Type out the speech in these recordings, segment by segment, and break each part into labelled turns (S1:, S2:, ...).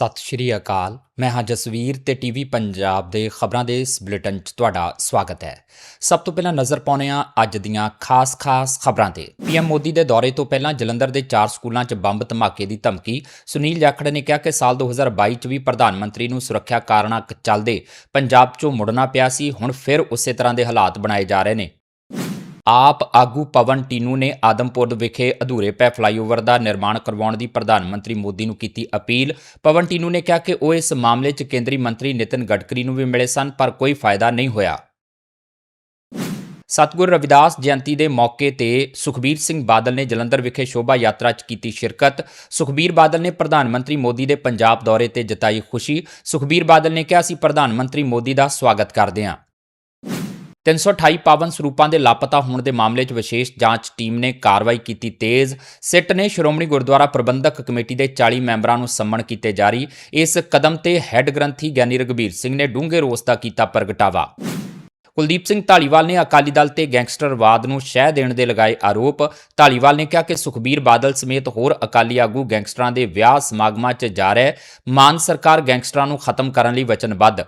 S1: ਸਤਿ ਸ਼੍ਰੀ ਅਕਾਲ। ਮੈਂ ਹਾਂ ਜਸਵੀਰ ਤੇ ਟੀਵੀ ਪੰਜਾਬ ਦੇ ਖਬਰਾਂ ਦੇ ਇਸ ਬੁਲੇਟਿਨ 'ਚ ਤੁਹਾਡਾ ਸਵਾਗਤ ਹੈ। ਸਭ ਤੋਂ ਪਹਿਲਾਂ ਨਜ਼ਰ ਪਾਉਂਦੇ ਹਾਂ ਅੱਜ ਦੀਆਂ ਖਾਸ-ਖਾਸ ਖਬਰਾਂ ਤੇ। ਪੀਐਮ ਮੋਦੀ ਦੇ ਦੌਰੇ ਤੋਂ ਪਹਿਲਾਂ ਜਲੰਧਰ ਦੇ ਚਾਰ ਸਕੂਲਾਂ 'ਚ ਬੰਬ ਧਮਾਕੇ ਦੀ ਧਮਕੀ। ਸੁਨੀਲ ਜਾਖੜ ਨੇ ਕਿਹਾ ਕਿ ਸਾਲ 2022 'ਚ ਵੀ ਪ੍ਰਧਾਨ ਮੰਤਰੀ ਨੂੰ ਸੁਰੱਖਿਆ ਕਾਰਨਾਂ ਚੱਲਦੇ ਪੰਜਾਬ 'ਚੋਂ ਮੁੜਨਾ ਪਿਆ ਸੀ। ਹੁਣ ਫਿਰ ਉਸੇ ਤਰ੍ਹਾਂ ਦੇ ਹਾਲਾਤ ਬਣਾਏ ਜਾ ਰਹੇ ਨੇ। ਆਪ ਆਗੂ ਪਵਨ ਟੀਨੂ ਨੇ ਆਦਮਪੁਰ ਵਿਖੇ ਅਧੂਰੇ ਪਏ ਫਲਾਈਓਵਰ ਦਾ ਨਿਰਮਾਣ ਕਰਵਾਉਣ ਦੀ ਪ੍ਰਧਾਨ ਮੰਤਰੀ ਮੋਦੀ ਨੂੰ ਕੀਤੀ ਅਪੀਲ। ਪਵਨ ਟੀਨੂ ਨੇ ਕਿਹਾ ਕਿ ਉਹ ਇਸ ਮਾਮਲੇ 'ਚ ਕੇਂਦਰੀ ਮੰਤਰੀ ਨਿਤਿਨ ਗਡਕਰੀ ਨੂੰ ਵੀ ਮਿਲੇ ਸਨ, ਪਰ ਕੋਈ ਫਾਇਦਾ ਨਹੀਂ ਹੋਇਆ। ਸਤਗੁਰ ਰਵਿਦਾਸ ਜਯੰਤੀ ਦੇ ਮੌਕੇ ਤੇ ਸੁਖਬੀਰ ਸਿੰਘ ਬਾਦਲ ਨੇ ਜਲੰਧਰ ਵਿਖੇ ਸ਼ੋਭਾ ਯਾਤਰਾ 'ਚ ਕੀਤੀ ਸ਼ਿਰਕਤ। ਸੁਖਬੀਰ ਬਾਦਲ ਨੇ ਪ੍ਰਧਾਨ ਮੰਤਰੀ ਮੋਦੀ ਦੇ ਪੰਜਾਬ ਦੌਰੇ ਤੇ ਜਤਾਈ ਖੁਸ਼ੀ। ਸੁਖਬੀਰ ਬਾਦਲ ਨੇ ਕਿਹਾ, ਅਸੀਂ ਪ੍ਰਧਾਨ ਮੰਤਰੀ ਮੋਦੀ ਦਾ ਸਵਾਗਤ ਕਰਦੇ ਹਾਂ 328 ਪਾਵਨ ਸਰੂਪਾਂ ਦੇ ਲਾਪਤਾ ਹੋਣ ਦੇ ਮਾਮਲੇ 'ਚ ਵਿਸ਼ੇਸ਼ ਜਾਂਚ ਟੀਮ ਨੇ ਕਾਰਵਾਈ ਕੀਤੀ ਤੇਜ਼। ਸਿੱਟ ਨੇ ਸ਼੍ਰੋਮਣੀ ਗੁਰਦੁਆਰਾ ਪ੍ਰਬੰਧਕ ਕਮੇਟੀ ਦੇ 40 ਮੈਂਬਰਾਂ ਨੂੰ ਸੰਮਣ ਕੀਤੇ ਜਾਰੀ। ਇਸ ਕਦਮ ਤੇ ਹੈੱਡ ਗ੍ਰੰਥੀ ਗਿਆਨੀ ਰਗਵੀਰ ਸਿੰਘ ਨੇ ਡੂੰਘੇ ਰੋਸ ਦਾ ਕੀਤਾ ਪ੍ਰਗਟਾਵਾ। ਕੁਲਦੀਪ ਸਿੰਘ ਢਾਲੀਵਾਲ ਨੇ ਅਕਾਲੀ ਦਲ ਤੇ ਗੈਂਗਸਟਰਵਾਦ ਨੂੰ ਸ਼ਹਿ ਦੇਣ ਦੇ ਲਗਾਏ ਆਰੋਪ। ਢਾਲੀਵਾਲ ਨੇ ਕਿਹਾ ਕਿ ਸੁਖਬੀਰ ਬਾਦਲ ਸਮੇਤ ਹੋਰ ਅਕਾਲੀ ਆਗੂ ਗੈਂਗਸਟਰਾਂ ਦੇ ਵਿਆਹ ਸਮਾਗਮਾਂ 'ਚ ਜਾ ਰਿਹਾ। ਮਾਨ ਸਰਕਾਰ ਗੈਂਗਸਟਰਾਂ ਨੂੰ ਖਤਮ ਕਰਨ ਲਈ ਵਚਨਬੱਧ।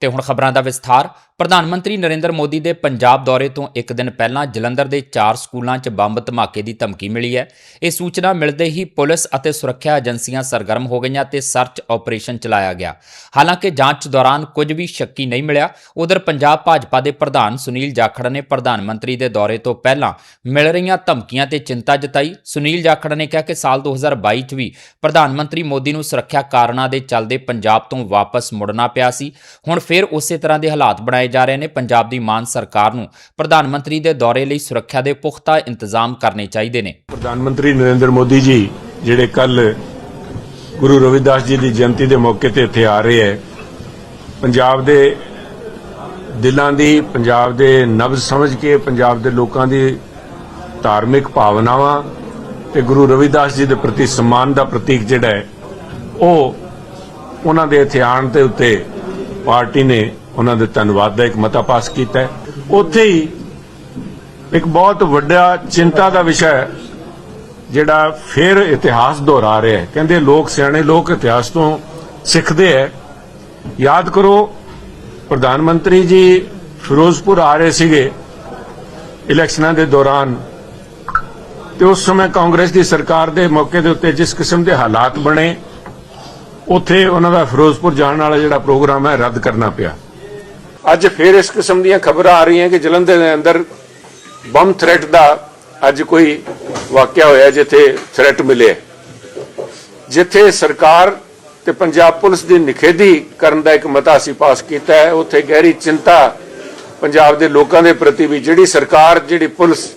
S1: ਤੇ ਹੁਣ ਖਬਰਾਂ ਦਾ ਵਿਸਥਾਰ। ਪ੍ਰਧਾਨ ਮੰਤਰੀ ਨਰਿੰਦਰ ਮੋਦੀ ਦੇ ਪੰਜਾਬ ਦੌਰੇ ਤੋਂ ਇੱਕ ਦਿਨ ਪਹਿਲਾਂ ਜਲੰਧਰ ਦੇ ਚਾਰ ਸਕੂਲਾਂ 'ਚ ਬੰਬ ਧਮਾਕੇ ਦੀ ਧਮਕੀ ਮਿਲੀ ਹੈ। ਇਹ ਸੂਚਨਾ ਮਿਲਦੇ ਹੀ ਪੁਲਿਸ ਅਤੇ ਸੁਰੱਖਿਆ ਏਜੰਸੀਆਂ ਸਰਗਰਮ ਹੋ ਗਈਆਂ ਤੇ ਸਰਚ ਆਪਰੇਸ਼ਨ ਚਲਾਇਆ ਗਿਆ। ਹਾਲਾਂਕਿ ਜਾਂਚ ਦੌਰਾਨ ਕੁਝ ਵੀ ਸ਼ੱਕੀ ਨਹੀਂ ਮਿਲਿਆ। ਉਧਰ ਪੰਜਾਬ ਭਾਜਪਾ ਦੇ ਪ੍ਰਧਾਨ ਸੁਨੀਲ ਜਾਖੜ ਨੇ ਪ੍ਰਧਾਨ ਮੰਤਰੀ ਦੇ ਦੌਰੇ ਤੋਂ ਪਹਿਲਾਂ ਮਿਲ ਰਹੀਆਂ ਧਮਕੀਆਂ ਤੇ ਚਿੰਤਾ ਜਤਾਈ। ਸੁਨੀਲ ਜਾਖੜ ਨੇ ਕਿਹਾ ਕਿ ਸਾਲ 2022 'ਚ ਵੀ ਪ੍ਰਧਾਨ ਮੰਤਰੀ ਮੋਦੀ ਨੂੰ ਸੁਰੱਖਿਆ ਕਾਰਨਾਂ ਦੇ ਚੱਲਦੇ ਪੰਜਾਬ ਤੋਂ ਵਾਪਸ ਮੁੜਨਾ ਪਿਆ ਸੀ। ਹੁਣ ਫਿਰ ਉਸੇ ਤਰ੍ਹਾਂ ਦੇ ਹਾਲਾਤ ਬਣਾਏ ਜਾ ਰਹੇ ਨੇ। ਪੰਜਾਬ ਦੀ ਮਾਨ ਸਰਕਾਰ ਨੂੰ ਪ੍ਰਧਾਨ ਮੰਤਰੀ ਦੇ ਦੌਰੇ ਲਈ ਸੁਰੱਖਿਆ ਦੇ ਪੁਖਤਾ ਇੰਤਜ਼ਾਮ ਕਰਨੇ ਚਾਹੀਦੇ ਨੇ।
S2: ਪ੍ਰਧਾਨ ਮੰਤਰੀ ਨਰਿੰਦਰ ਮੋਦੀ ਜੀ, ਜਿਹੜੇ ਕੱਲ ਗੁਰੂ ਰਵਿਦਾਸ ਜੀ ਦੀ ਜਯੰਤੀ ਦੇ ਮੌਕੇ ਤੇ ਇੱਥੇ ਆ ਰਹੇ ਹੈ, ਪੰਜਾਬ ਦੇ ਦਿਲਾਂ ਦੀ, ਪੰਜਾਬ ਦੇ ਨਬਜ਼ ਸਮਝ ਕੇ, ਪੰਜਾਬ ਦੇ ਲੋਕਾਂ ਦੀ ਧਾਰਮਿਕ ਭਾਵਨਾਵਾਂ ਤੇ ਗੁਰੂ ਰਵਿਦਾਸ ਜੀ ਦੇ ਪ੍ਰਤੀ ਸਨਮਾਨ ਦਾ ਪ੍ਰਤੀਕ ਜਿਹੜਾ ਹੈ, ਉਹ ਉਹਨਾਂ ਦੇ ਇੱਥੇ ਆਉਣ ਦੇ ਉੱਤੇ ਪਾਰਟੀ ਨੇ ਉਹਨਾਂ ਦੇ ਧੰਨਵਾਦ ਦਾ ਇੱਕ ਮਤਾ ਪਾਸ ਕੀਤਾ ਹੈ। ਉੱਥੇ ਹੀ ਇੱਕ ਬਹੁਤ ਵੱਡਾ ਚਿੰਤਾ ਦਾ ਵਿਸ਼ਾ ਹੈ, ਜਿਹੜਾ ਫਿਰ ਇਤਿਹਾਸ ਦੁਹਰਾ ਰਿਹਾ ਹੈ। ਕਹਿੰਦੇ ਲੋਕ ਸਿਆਣੇ ਲੋਕ ਇਤਿਹਾਸ ਤੋਂ ਸਿੱਖਦੇ ਹੈ। ਯਾਦ ਕਰੋ, ਪ੍ਰਧਾਨ ਮੰਤਰੀ ਜੀ ਫਿਰੋਜ਼ਪੁਰ ਆ ਰਹੇ ਸੀਗੇ ਇਲੈਕਸ਼ਨਾਂ ਦੇ ਦੌਰਾਨ। ਤੇ ਉਸ ਸਮੇਂ ਕਾਂਗਰਸ ਦੀ ਸਰਕਾਰ ਦੇ ਮੌਕੇ ਦੇ ਉੱਤੇ ਜਿਸ ਕਿਸਮ ਦੇ ਹਾਲਾਤ ਬਣੇ ਉੱਥੇ ਉਹਨਾਂ ਦਾ ਫਿਰੋਜ਼ਪੁਰ ਜਾਣ ਵਾਲਾ ਜਿਹੜਾ ਪ੍ਰੋਗਰਾਮ ਹੈ, ਰੱਦ ਕਰਨਾ ਪਿਆ। ਅੱਜ ਫੇਰ ਇਸ ਕਿਸਮ ਦੀਆਂ ਖਬਰਾਂ ਆ ਰਹੀਆਂ ਕਿ ਜਲੰਧਰ ਦੇ ਅੰਦਰ ਬੰਬ ਥ੍ਰੈਟ ਦਾ ਅੱਜ ਕੋਈ ਵਾਕਿਆ ਹੋਇਆ ਜਿੱਥੇ ਥ੍ਰੈਟ ਮਿਲੇ ਜਿੱਥੇ ਸਰਕਾਰ ਤੇ ਪੰਜਾਬ ਪੁਲਿਸ ਦੀ ਨਿਖੇਧੀ ਕਰਨ ਦਾ ਇੱਕ ਮਤਾ ਅਸੀਂ ਪਾਸ ਕੀਤਾ ਹੈ, ਉੱਥੇ ਗਹਿਰੀ ਚਿੰਤਾ ਪੰਜਾਬ ਦੇ ਲੋਕਾਂ ਦੇ ਪ੍ਰਤੀ ਵੀ, ਜਿਹੜੀ ਸਰਕਾਰ, ਜਿਹੜੀ ਪੁਲਿਸ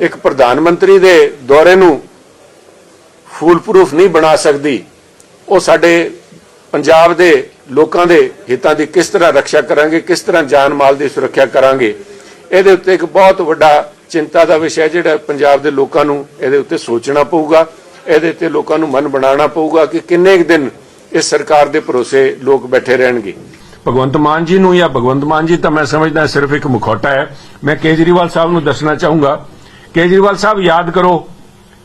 S2: ਇੱਕ ਪ੍ਰਧਾਨ ਮੰਤਰੀ ਦੇ ਦੌਰੇ ਨੂੰ ਫੂਲ ਪ੍ਰੂਫ ਨਹੀਂ ਬਣਾ ਸਕਦੀ ਉਹ ਸਾਡੇ ਪੰਜਾਬ ਦੇ ਲੋਕਾਂ ਦੇ ਹਿੱਤਾਂ ਦੀ ਕਿਸ ਤਰ੍ਹਾਂ ਰੱਖਿਆ ਕਰਾਂਗੇ, ਕਿਸ ਤਰ੍ਹਾਂ ਜਾਨ ਮਾਲ ਦੀ ਸੁਰੱਖਿਆ ਕਰਾਂਗੇ, ਇਹਦੇ ਉੱਤੇ ਇੱਕ ਬਹੁਤ ਵੱਡਾ ਚਿੰਤਾ ਦਾ ਵਿਸ਼ਾ ਹੈ ਜਿਹੜਾ ਪੰਜਾਬ ਦੇ ਲੋਕਾਂ ਨੂੰ ਇਹਦੇ ਉੱਤੇ ਸੋਚਣਾ ਪਊਗਾ, ਇਹਦੇ ਤੇ ਲੋਕਾਂ ਨੂੰ ਮਨ ਬਣਾਉਣਾ ਪਊਗਾ ਕਿ ਕਿੰਨੇ ਕੁ ਦਿਨ ਇਸ ਸਰਕਾਰ ਦੇ ਭਰੋਸੇ ਲੋਕ ਬੈਠੇ ਰਹਿਣਗੇ। ਭਗਵੰਤ ਮਾਨ ਜੀ ਨੂੰ ਜਾਂ ਭਗਵੰਤ ਮਾਨ ਜੀ ਤਾਂ ਮੈਂ ਸਮਝਦਾ ਸਿਰਫ ਇੱਕ ਮੁਖੌਟਾ ਹੈ। ਮੈਂ ਕੇਜਰੀਵਾਲ ਸਾਹਿਬ ਨੂੰ ਦੱਸਣਾ ਚਾਹੂੰਗਾ। ਕੇਜਰੀਵਾਲ ਸਾਹਿਬ, ਯਾਦ ਕਰੋ,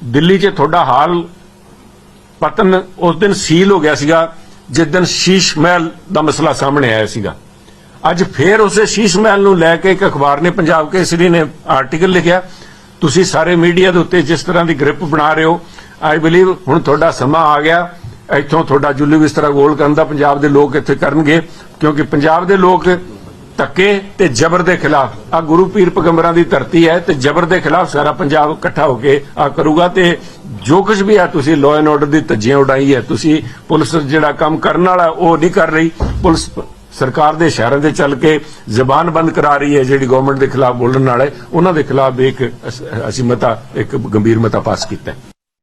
S2: ਦਿੱਲੀ 'ਚ ਤੁਹਾਡਾ ਹਾਲ ਪਤਨ ਉਸ ਦਿਨ ਸੀਲ ਹੋ ਗਿਆ ਸੀਗਾ, ਜਿਸ ਦਿਨ ਸ਼ੀਸ਼ ਮਹਿਲ ਦਾ ਮਸਲਾ ਸਾਹਮਣੇ ਆਇਆ ਸੀਗਾ। ਅੱਜ ਫੇਰ ਉਸੇ ਸ਼ੀਸ਼ ਮਹਿਲ ਨੂੰ ਲੈ ਕੇ ਇੱਕ ਅਖਬਾਰ ਨੇ ਪੰਜਾਬ ਕੇਸਰੀ ਨੇ ਆਰਟੀਕਲ ਲਿਖਿਆ, ਤੁਸੀਂ ਸਾਰੇ ਮੀਡੀਆ ਦੇ ਉੱਤੇ ਜਿਸ ਤਰ੍ਹਾਂ ਦੀ ਗ੍ਰਿਪ ਬਣਾ ਰਹੇ ਹੋ ਆਈ ਬਲੀਵ ਹੁਣ ਤੁਹਾਡਾ ਸਮਾਂ ਆ ਗਿਆ। ਇੱਥੋਂ ਤੁਹਾਡਾ ਜੁਲੂ ਇਸ ਤਰ੍ਹਾਂ ਗੋਲ ਕਰਨ ਦਾ ਪੰਜਾਬ ਦੇ ਲੋਕ ਇੱਥੇ ਕਰਨਗੇ, ਕਿਉਂਕਿ ਪੰਜਾਬ ਦੇ ਲੋਕ ਧੱਕੇ ਤੇ ਜ਼ਬਰ ਦੇ ਖਿਲਾਫ। ਆ ਗੁਰੂ ਪੀਰ ਪੈਗੰਬਰਾਂ ਦੀ ਧਰਤੀ ਹੈ ਤੇ ਜ਼ਬਰ ਦੇ ਖਿਲਾਫ ਸਾਰਾ ਪੰਜਾਬ ਇਕੱਠਾ ਹੋ ਕੇ ਆ ਕਰੂਗਾ ਤੇ ਜੋ ਕੁਝ ਵੀ ਆ ਤੁਸੀਂ ਲਾਅ ਐਂਡ ਆਰਡਰ ਦੀ ਧੱਜੀਆਂ ਉਡਾਈ ਹੈ, ਤੁਸੀਂ ਪੁਲਿਸ ਜਿਹੜਾ ਕੰਮ ਕਰਨ ਵਾਲਾ ਉਹ ਨਹੀਂ ਕਰ ਰਹੀ। ਪੁਲਿਸ ਸਰਕਾਰ ਦੇ ਸ਼ਹਿਰਾਂ ਦੇ ਚੱਲ ਕੇ ਜ਼ਬਾਨ ਬੰਦ ਕਰਾ ਰਹੀ ਹੈ ਜਿਹੜੀ ਗਵਰਨਮੈਂਟ ਦੇ ਖਿਲਾਫ ਬੋਲਣ ਵਾਲੇ, ਉਹਨਾਂ ਦੇ ਖਿਲਾਫ ਇੱਕ ਅਸੀਂ ਮਤਾ ਇੱਕ ਗੰਭੀਰ ਮਤਾ ਪਾਸ ਕੀਤਾ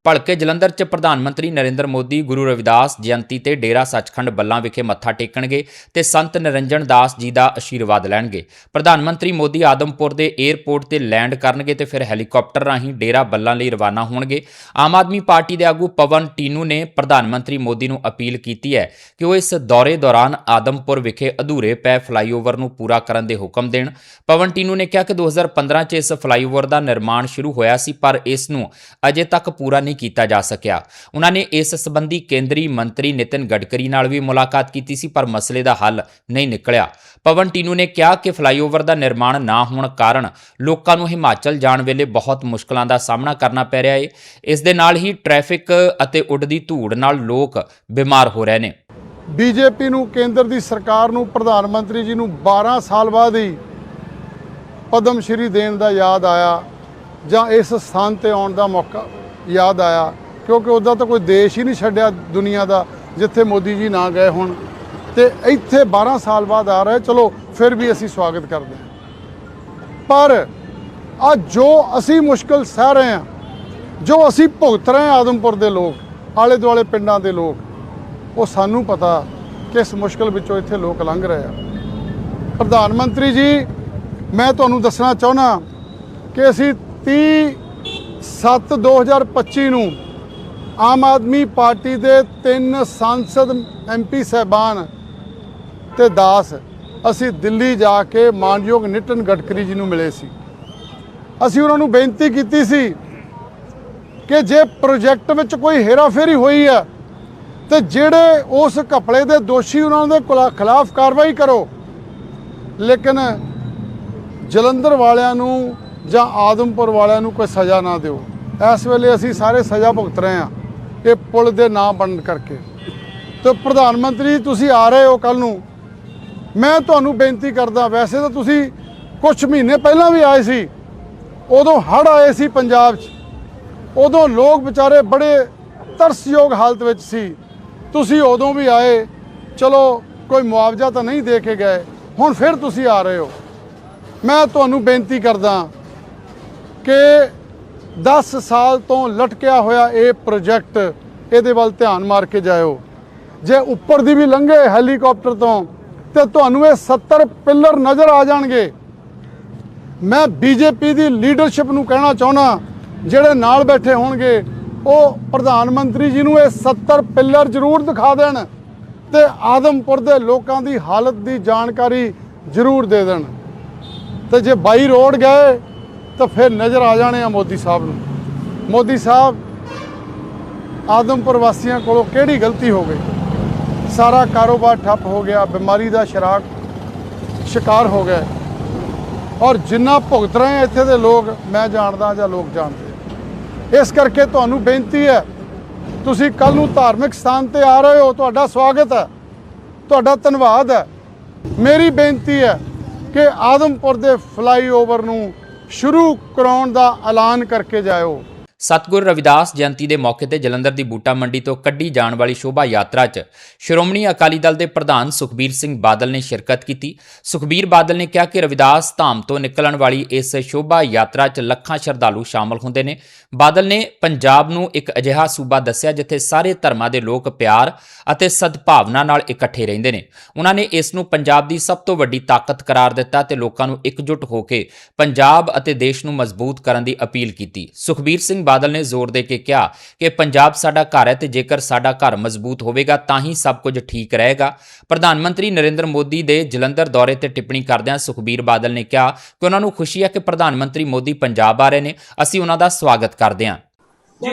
S1: ਭਲਕੇ ਜਲੰਧਰ 'ਚ ਪ੍ਰਧਾਨ ਮੰਤਰੀ ਨਰਿੰਦਰ ਮੋਦੀ, ਗੁਰੂ ਰਵਿਦਾਸ ਜਯੰਤੀ ਤੇ ਡੇਰਾ ਸੱਚਖੰਡ ਬੱਲਾਂ ਵਿਖੇ ਮੱਥਾ ਟੇਕਣਗੇ ਤੇ ਸੰਤ ਨਿਰੰਜਨ ਦਾਸ ਜੀ ਦਾ ਆਸ਼ੀਰਵਾਦ ਲੈਣਗੇ। ਪ੍ਰਧਾਨ ਮੰਤਰੀ ਮੋਦੀ ਆਦਮਪੁਰ ਦੇ 에ਅਰਪੋਰਟ ਤੇ ਲੈਂਡ ਕਰਨਗੇ ਤੇ ਫਿਰ ਹੈਲੀਕਾਪਟਰ ਰਾਹੀਂ ਡੇਰਾ ਬੱਲਾਂ ਲਈ ਰਵਾਨਾ ਹੋਣਗੇ। ਆਮ ਆਦਮੀ ਪਾਰਟੀ ਦੇ ਆਗੂ ਪਵਨ ਟੀਨੂ ਨੇ ਪ੍ਰਧਾਨ ਮੰਤਰੀ ਮੋਦੀ ਨੂੰ ਅਪੀਲ ਕੀਤੀ ਹੈ ਕਿ ਉਹ ਇਸ ਦੌਰੇ ਦੌਰਾਨ ਆਦਮਪੁਰ ਵਿਖੇ ਅਧੂਰੇ ਪਏ ਫਲਾਈਓਵਰ ਨੂੰ ਪੂਰਾ ਕਰਨ ਦੇ ਹੁਕਮ ਦੇਣ। ਪਵਨ ਟੀਨੂ ਨੇ ਕਿਹਾ ਕਿ 2015 'ਚ ਇਸ ਫਲਾਈਓਵਰ ਦਾ ਨਿਰਮਾਣ ਸ਼ੁਰੂ ਹੋਇਆ ਸੀ, ਪਰ ਇਸ ਨੂੰ ਅਜੇ ਤੱਕ ਪੂਰਾ ਨਹੀਂ ਨਹੀਂ ਕੀਤਾ ਜਾ ਸਕਿਆ। ਉਹਨਾਂ ਨੇ ਇਸ ਸੰਬੰਧੀ ਕੇਂਦਰੀ ਮੰਤਰੀ ਨਿਤਿਨ ਗਡਕਰੀ ਨਾਲ ਵੀ ਮੁਲਾਕਾਤ ਕੀਤੀ ਸੀ, ਪਰ ਮਸਲੇ ਦਾ ਹੱਲ ਨਹੀਂ ਨਿਕਲਿਆ। ਪਵਨ ਟੀਨੂ ਨੇ ਕਿਹਾ ਕਿ ਫਲਾਈਓਵਰ ਦਾ ਨਿਰਮਾਣ ਨਾ ਹੋਣ ਕਾਰਨ ਲੋਕਾਂ ਨੂੰ ਹਿਮਾਚਲ ਜਾਣ ਵੇਲੇ ਬਹੁਤ ਮੁਸ਼ਕਲਾਂ ਦਾ ਸਾਹਮਣਾ ਕਰਨਾ ਪੈ ਰਿਹਾ ਹੈ ਇਸ ਦੇ ਨਾਲ ਹੀ ਟ੍ਰੈਫਿਕ ਅਤੇ ਉੱਡਦੀ ਧੂੜ ਨਾਲ ਲੋਕ ਬਿਮਾਰ ਹੋ ਰਹੇ ਨੇ।
S3: ਬੀਜੇਪੀ ਨੂੰ, ਕੇਂਦਰ ਦੀ ਸਰਕਾਰ ਨੂੰ, ਪ੍ਰਧਾਨ ਮੰਤਰੀ ਜੀ ਨੂੰ 12 ਸਾਲ ਬਾਅਦ ਹੀ ਪਦਮ ਸ਼੍ਰੀ ਦੇਣ ਦਾ ਯਾਦ ਆਇਆ ਜਾਂ ਇਸ ਸਥਾਨ ਤੇ ਆਉਣ ਦਾ ਮੌਕਾ ਯਾਦ ਆਇਆ, ਕਿਉਂਕਿ ਉਹਦਾ ਤਾਂ ਕੋਈ ਦੇਸ਼ ਹੀ ਨਹੀਂ ਛੱਡਿਆ ਦੁਨੀਆ ਦਾ, ਜਿੱਥੇ ਮੋਦੀ ਜੀ ਨਾ ਗਏ ਹੋਣ। ਤੇ ਇੱਥੇ 12 ਸਾਲ ਬਾਅਦ ਆ ਰਹੇ, ਚਲੋ ਫਿਰ ਵੀ ਅਸੀਂ ਸਵਾਗਤ ਕਰਦੇ ਹਾਂ। ਪਰ ਆ ਜੋ ਅਸੀਂ ਮੁਸ਼ਕਲ ਸਹਿ ਰਹੇ ਹਾਂ, ਜੋ ਅਸੀਂ ਭੁਗਤ ਰਹੇ ਹਾਂ ਆਦਮਪੁਰ ਦੇ ਲੋਕ, ਆਲੇ ਦੁਆਲੇ ਪਿੰਡਾਂ ਦੇ ਲੋਕ, ਉਹ ਸਾਨੂੰ ਪਤਾ ਕਿ ਇਸ ਮੁਸ਼ਕਲ ਵਿੱਚੋਂ ਇੱਥੇ ਲੋਕ ਲੰਘ ਰਹੇ ਆ। ਪ੍ਰਧਾਨ ਮੰਤਰੀ ਜੀ, ਮੈਂ ਤੁਹਾਨੂੰ ਦੱਸਣਾ ਚਾਹੁੰਦਾ ਕਿ ਅਸੀਂ 30 7 2025 ਨੂੰ ਆਮ ਆਦਮੀ ਪਾਰਟੀ ਦੇ ਤਿੰਨ ਸੰਸਦ ਐਮਪੀ ਸਹਿਬਾਨ ਤੇ ਦਾਸ ਅਸੀਂ ਦਿੱਲੀ ਜਾ ਕੇ ਮਾਨਯੋਗ ਨਿਤਨ ਗਡਕਰੀ ਜੀ ਨੂੰ ਮਿਲੇ ਸੀ। ਅਸੀਂ ਉਹਨਾਂ ਨੂੰ ਬੇਨਤੀ ਕੀਤੀ ਸੀ ਕਿ ਜੇ ਪ੍ਰੋਜੈਕਟ ਵਿੱਚ ਕੋਈ ਹੇਰਾਫੇਰੀ ਹੋਈ ਹੈ ਤੇ ਜਿਹੜੇ ਉਸ ਘਪਲੇ ਦੇ ਦੋਸ਼ੀ ਉਹਨਾਂ ਦੇ ਖਿਲਾ- ਖਿਲਾਫ ਕਾਰਵਾਈ ਕਰੋ। ਲੇਕਿਨ ਜਲੰਧਰ ਵਾਲਿਆਂ ਨੂੰ ਜਾਂ ਆਦਮਪੁਰ ਵਾਲਿਆਂ ਨੂੰ ਕੋਈ ਸਜ਼ਾ ਨਾ ਦਿਓ। ਇਸ ਵੇਲੇ ਅਸੀਂ ਸਾਰੇ ਸਜ਼ਾ ਭੁਗਤ ਰਹੇ ਹਾਂ ਇਹ ਪੁਲ ਦੇ ਨਾਂ ਬਣਨ ਕਰਕੇ। ਤੇ ਪ੍ਰਧਾਨ ਮੰਤਰੀ, ਤੁਸੀਂ ਆ ਰਹੇ ਹੋ ਕੱਲ ਨੂੰ। ਮੈਂ ਤੁਹਾਨੂੰ ਬੇਨਤੀ ਕਰਦਾ, ਵੈਸੇ ਤਾਂ ਤੁਸੀਂ ਕੁਝ ਮਹੀਨੇ ਪਹਿਲਾਂ ਵੀ ਆਏ ਸੀ। ਉਦੋਂ ਹੜ੍ਹ ਆਏ ਸੀ ਪੰਜਾਬ 'ਚ। ਉਦੋਂ ਲੋਕ ਵਿਚਾਰੇ ਬੜੇ ਤਰਸਯੋਗ ਹਾਲਤ ਵਿੱਚ ਸੀ। ਤੁਸੀਂ ਉਦੋਂ ਵੀ ਆਏ। ਚਲੋ, ਕੋਈ ਮੁਆਵਜ਼ਾ ਤਾਂ ਨਹੀਂ ਦੇ ਕੇ ਗਏ। ਹੁਣ ਫਿਰ ਤੁਸੀਂ ਆ ਰਹੇ ਹੋ। ਮੈਂ ਤੁਹਾਨੂੰ ਬੇਨਤੀ ਕਰਦਾ ਕਿ 10 ਸਾਲ ਤੋਂ ਲਟਕਿਆ ਹੋਇਆ ਇਹ ਪ੍ਰੋਜੈਕਟ ਇਹਦੇ ਵੱਲ ਧਿਆਨ ਮਾਰ ਕੇ ਜਾਇਓ। ਜੇ ਉੱਪਰ ਦੀ ਵੀ ਲੰਘੇ ਹੈਲੀਕਾਪਟਰ ਤੋਂ, ਤੇ ਤੁਹਾਨੂੰ ਇਹ 70 ਪਿੱਲਰ ਨਜ਼ਰ ਆ ਜਾਣਗੇ। ਮੈਂ ਬੀਜੇਪੀ ਦੀ ਲੀਡਰਸ਼ਿਪ ਨੂੰ ਕਹਿਣਾ ਚਾਹੁੰਦਾ, ਜਿਹੜੇ ਨਾਲ ਬੈਠੇ ਹੋਣਗੇ, ਉਹ ਪ੍ਰਧਾਨ ਮੰਤਰੀ ਜੀ ਨੂੰ ਇਹ 70 ਪਿੱਲਰ ਜ਼ਰੂਰ ਦਿਖਾ ਦੇਣ ਤੇ ਆਦਮਪੁਰ ਦੇ ਲੋਕਾਂ ਦੀ ਹਾਲਤ ਦੀ ਜਾਣਕਾਰੀ ਜ਼ਰੂਰ ਦੇ ਦੇਣ। ਤੇ ਜੇ ਬਾਈ ਰੋਡ ਗਏ ਤਾਂ ਫਿਰ ਨਜ਼ਰ ਆ ਜਾਣੇ ਆ ਮੋਦੀ ਸਾਹਿਬ ਨੂੰ। ਮੋਦੀ ਸਾਹਿਬ ਆਦਮਪੁਰ ਵਾਸੀਆਂ ਕੋਲੋਂ ਕਿਹੜੀ ਗਲਤੀ ਹੋ ਗਈ? ਸਾਰਾ ਕਾਰੋਬਾਰ ਠੱਪ ਹੋ ਗਿਆ, ਬਿਮਾਰੀ ਦਾ ਸ਼ਰਾਕ ਸ਼ਿਕਾਰ ਹੋ ਗਏ ਔਰ ਜਿੰਨਾ ਭੁਗਤ ਰਹੇ ਇੱਥੇ ਦੇ ਲੋਕ, ਮੈਂ ਜਾਣਦਾ ਜਾਂ ਲੋਕ ਜਾਣਦੇ ਇਸ ਕਰਕੇ ਤੁਹਾਨੂੰ ਬੇਨਤੀ ਹੈ, ਤੁਸੀਂ ਕੱਲ ਨੂੰ ਧਾਰਮਿਕ ਸਥਾਨ ਤੇ ਆ ਰਹੇ ਹੋ, ਤੁਹਾਡਾ ਸਵਾਗਤ ਹੈ, ਤੁਹਾਡਾ ਧੰਨਵਾਦ ਹੈ। ਮੇਰੀ ਬੇਨਤੀ ਹੈ ਕਿ ਆਦਮਪੁਰ ਦੇ ਫਲਾਈਓਵਰ ਨੂੰ ਸ਼ੁਰੂ ਕਰਾਉਣ ਦਾ ਐਲਾਨ ਕਰਕੇ ਜਾਇਓ।
S1: ਸਤਗੁਰ ਰਵਿਦਾਸ ਜਯੰਤੀ ਦੇ ਮੌਕੇ ਤੇ ਜਲੰਧਰ ਦੀ ਬੂਟਾ ਮੰਡੀ ਤੋਂ ਕੱਢੀ ਜਾਣ ਵਾਲੀ ਸ਼ੋਭਾ ਯਾਤਰਾ 'ਚ ਸ਼੍ਰੋਮਣੀ ਅਕਾਲੀ ਦਲ ਦੇ ਪ੍ਰਧਾਨ ਸੁਖਬੀਰ ਸਿੰਘ ਬਾਦਲ ਨੇ ਸ਼ਿਰਕਤ ਕੀਤੀ। ਸੁਖਬੀਰ ਬਾਦਲ ਨੇ ਕਿਹਾ ਕਿ ਰਵਿਦਾਸ ਧਾਮ ਤੋਂ ਨਿਕਲਣ ਵਾਲੀ ਇਸ ਸ਼ੋਭਾ ਯਾਤਰਾ 'ਚ ਲੱਖਾਂ ਸ਼ਰਧਾਲੂ ਸ਼ਾਮਲ ਹੁੰਦੇ ਨੇ। ਬਾਦਲ ਨੇ ਪੰਜਾਬ ਨੂੰ ਇੱਕ ਅਜਿਹਾ ਸੂਬਾ ਦੱਸਿਆ ਜਿੱਥੇ ਸਾਰੇ ਧਰਮਾਂ ਦੇ ਲੋਕ ਪਿਆਰ ਅਤੇ ਸਦਭਾਵਨਾ ਨਾਲ ਇਕੱਠੇ ਰਹਿੰਦੇ ਨੇ। ਉਹਨਾਂ ਨੇ ਇਸ ਨੂੰ ਪੰਜਾਬ ਦੀ ਸਭ ਤੋਂ ਵੱਡੀ ਤਾਕਤ ਕਰਾਰ ਦਿੱਤਾ ਤੇ ਲੋਕਾਂ ਨੂੰ ਇਕਜੁੱਟ ਹੋ ਕੇ ਪੰਜਾਬ ਅਤੇ ਦੇਸ਼ ਨੂੰ ਮਜ਼ਬੂਤ ਕਰਨ ਦੀ ਅਪੀਲ ਕੀਤੀ। ਸੁਖਬੀਰ ਸਿੰਘ ਬਾਦਲ ਨੇ ਜ਼ੋਰ ਦੇ ਕੇ ਕਿਹਾ ਕਿ ਪੰਜਾਬ ਸਾਡਾ ਘਰ ਹੈ ਤੇ ਜੇਕਰ ਸਾਡਾ ਘਰ ਮਜ਼ਬੂਤ ਹੋਵੇਗਾ ਤਾਂ ਹੀ ਸਭ ਕੁਝ ਠੀਕ ਰਹੇਗਾ। ਪ੍ਰਧਾਨ ਮੰਤਰੀ ਨਰਿੰਦਰ ਮੋਦੀ ਦੇ ਜਲੰਧਰ ਦੌਰੇ ਤੇ ਟਿੱਪਣੀ ਕਰਦਿਆਂ ਸੁਖਬੀਰ ਬਾਦਲ ਨੇ ਕਿਹਾ ਕਿ ਉਹਨਾਂ ਨੂੰ ਖੁਸ਼ੀ ਹੈ ਕਿ ਪ੍ਰਧਾਨ ਮੰਤਰੀ ਮੋਦੀ ਪੰਜਾਬ ਆ ਰਹੇ ਨੇ। ਅਸੀਂ ਉਹਨਾਂ ਦਾ ਸਵਾਗਤ ਕਰਦੇ ਹਾਂ।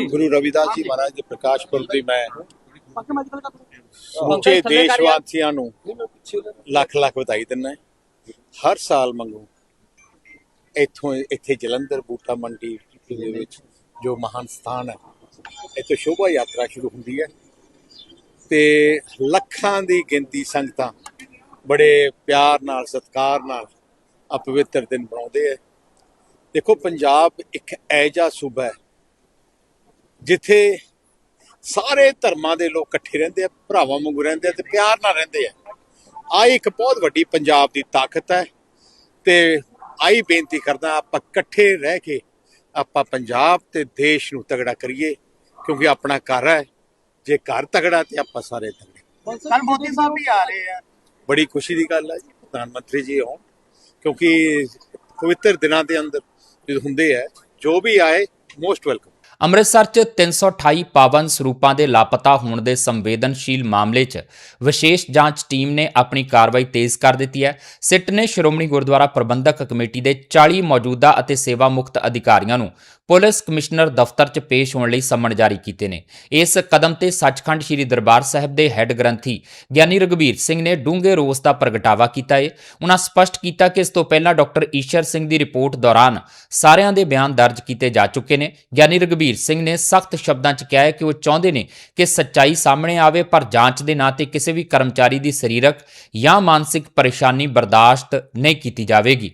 S4: ਗੁਰੂ ਰਵਿਦਾਸ ਜੀ ਮਹਾਰਾਜ ਦੇ ਪ੍ਰਕਾਸ਼ ਪੁਰਬ ਦੀ ਮੈਂ ਸਮੁੱਚੇ ਦੇਸ਼ ਵਾਸੀਆਂ ਨੂੰ ਲੱਖ ਲੱਖ ਵਧਾਈ ਦਿੰਦਾ ਹਰ ਸਾਲ ਮੰਗੂ। ਇੱਥੋਂ ਇੱਥੇ ਜਲੰਧਰ ਬੂਟਾ ਮੰਡੀ ਦੇ ਵਿੱਚ ਜੋ ਮਹਾਨ ਸਥਾਨ ਹੈ, ਇੱਥੇ ਸ਼ੋਭਾ ਯਾਤਰਾ ਸ਼ੁਰੂ ਹੁੰਦੀ ਹੈ। ਤੇ ਲੱਖਾਂ ਦੀ ਗਿਣਤੀ ਸੰਗਤਾਂ ਬੜੇ ਪਿਆਰ ਨਾਲ, ਸਤਿਕਾਰ ਨਾਲ ਆ ਪਵਿੱਤਰ ਦਿਨ ਬਣਾਉਂਦੇ ਹੈ। ਦੇਖੋ, ਪੰਜਾਬ ਇੱਕ ਐਜਾ ਸੂਬਾ ਹੈ, ਜਿੱਥੇ ਸਾਰੇ ਧਰਮਾਂ ਦੇ ਲੋਕ ਇਕੱਠੇ ਰਹਿੰਦੇ ਆ, ਭਰਾਵਾਂ ਵਾਂਗੂ ਰਹਿੰਦੇ ਆ ਤੇ ਪਿਆਰ ਨਾਲ ਰਹਿੰਦੇ ਆ। ਆ ਇੱਕ ਬਹੁਤ ਵੱਡੀ ਪੰਜਾਬ ਦੀ ਤਾਕਤ ਹੈ ਤੇ ਆਈ ਬੇਨਤੀ ਕਰਦਾ, ਆਪਾਂ ਇਕੱਠੇ ਰਹਿ ਕੇ ਆਪਾਂ ਪੰਜਾਬ ਤੇ ਦੇਸ਼ ਨੂੰ ਤਗੜਾ ਕਰੀਏ ਕਿਉਂਕਿ ਆਪਣਾ ਘਰ ਹੈ। ਜੇ ਘਰ ਤਗੜਾ ਤੇ ਆਪਾਂ ਸਾਰੇ ਤਗੜੇ।
S5: ਕੱਲ ਮੋਦੀ ਸਾਹਿਬ ਵੀ ਆ ਰਹੇ ਆ।
S4: ਬੜੀ ਖੁਸ਼ੀ ਦੀ ਗੱਲ ਹੈ ਜੀ ਪ੍ਰਧਾਨ ਮੰਤਰੀ ਜੀ ਆਉਣ ਕਿਉਂਕਿ ਪਵਿੱਤਰ ਦਿਨਾਂ ਦੇ ਅੰਦਰ ਹੁੰਦੇ ਆ ਜੋ ਵੀ ਆਏ ਮੋਸਟ ਵੈਲਕਮ।
S1: ਅੰਮ੍ਰਿਤਸਰ 'ਚ 328 ਪਾਵਨ ਸਰੂਪਾਂ ਦੇ ਲਾਪਤਾ ਹੋਣ ਦੇ ਸੰਵੇਦਨਸ਼ੀਲ ਮਾਮਲੇ 'ਚ ਵਿਸ਼ੇਸ਼ ਜਾਂਚ ਟੀਮ ਨੇ ਆਪਣੀ ਕਾਰਵਾਈ ਤੇਜ਼ ਕਰ ਦਿੱਤੀ ਹੈ। ਸਿੱਟ ਨੇ ਸ਼੍ਰੋਮਣੀ ਗੁਰਦੁਆਰਾ ਪ੍ਰਬੰਧਕ ਕਮੇਟੀ ਦੇ 40 ਮੌਜੂਦਾ ਅਤੇ ਸੇਵਾ ਮੁਕਤ ਅਧਿਕਾਰੀਆਂ ਨੂੰ ਪੁਲਿਸ ਕਮਿਸ਼ਨਰ ਦਫ਼ਤਰ 'ਚ ਪੇਸ਼ ਹੋਣ ਲਈ ਸੰਮਣ ਜਾਰੀ ਕੀਤੇ ਨੇ। ਇਸ ਕਦਮ ਤੇ ਸੱਚਖੰਡ ਸ੍ਰੀ ਦਰਬਾਰ ਸਾਹਿਬ ਦੇ ਹੈੱਡ ਗ੍ਰੰਥੀ ਗਿਆਨੀ ਰਗਵੀਰ ਸਿੰਘ ਨੇ ਡੂੰਘੇ ਰੋਸ ਦਾ ਪ੍ਰਗਟਾਵਾ ਕੀਤਾ ਹੈ ਉਹਨਾਂ ਸਪਸ਼ਟ ਕੀਤਾ ਕਿ ਇਸ ਤੋਂ ਪਹਿਲਾਂ ਡਾਕਟਰ ਈਸ਼ਰ ਸਿੰਘ ਦੀ ਰਿਪੋਰਟ ਦੌਰਾਨ ਸਾਰਿਆਂ ਦੇ ਬਿਆਨ ਦਰਜ ਕੀਤੇ ਜਾ ਚੁੱਕੇ ਨੇ। ਗਿਆਨੀ ਰਗਵੀਰ ਸਿੰਘ ਨੇ ਸਖਤ ਸ਼ਬਦਾਂ 'ਚ ਕਿਹਾ ਹੈ ਕਿ ਉਹ ਚਾਹੁੰਦੇ ਨੇ ਕਿ ਸੱਚਾਈ ਸਾਹਮਣੇ ਆਵੇ, ਪਰ ਜਾਂਚ ਦੇ ਨਾਂ ਤੇ ਕਿਸੇ ਵੀ ਕਰਮਚਾਰੀ ਦੀ ਸਰੀਰਕ ਜਾਂ ਮਾਨਸਿਕ ਪਰੇਸ਼ਾਨੀ ਬਰਦਾਸ਼ਤ ਨਹੀਂ ਕੀਤੀ ਜਾਵੇਗੀ।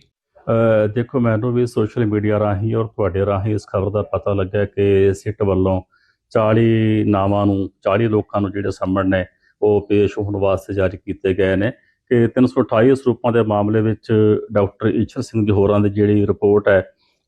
S6: ਦੇਖੋ, ਮੈਨੂੰ ਵੀ ਸੋਸ਼ਲ ਮੀਡੀਆ ਰਾਹੀਂ ਔਰ ਤੁਹਾਡੇ ਰਾਹੀਂ ਇਸ ਖਬਰ ਦਾ ਪਤਾ ਲੱਗਿਆ ਕਿ ਸਿੱਟ ਵੱਲੋਂ 40 ਨਾਵਾਂ ਨੂੰ 40 ਲੋਕਾਂ ਨੂੰ ਜਿਹੜੇ ਸੰਮਣ ਨੇ, ਉਹ ਪੇਸ਼ ਹੋਣ ਵਾਸਤੇ ਜਾਰੀ ਕੀਤੇ ਗਏ ਨੇ ਕਿ 328 ਸਰੂਪਾਂ ਦੇ ਮਾਮਲੇ ਵਿੱਚ ਡਾਕਟਰ ਈਸ਼ਰ ਸਿੰਘ ਜੀ ਹੋਰਾਂ ਦੀ ਜਿਹੜੀ ਰਿਪੋਰਟ ਹੈ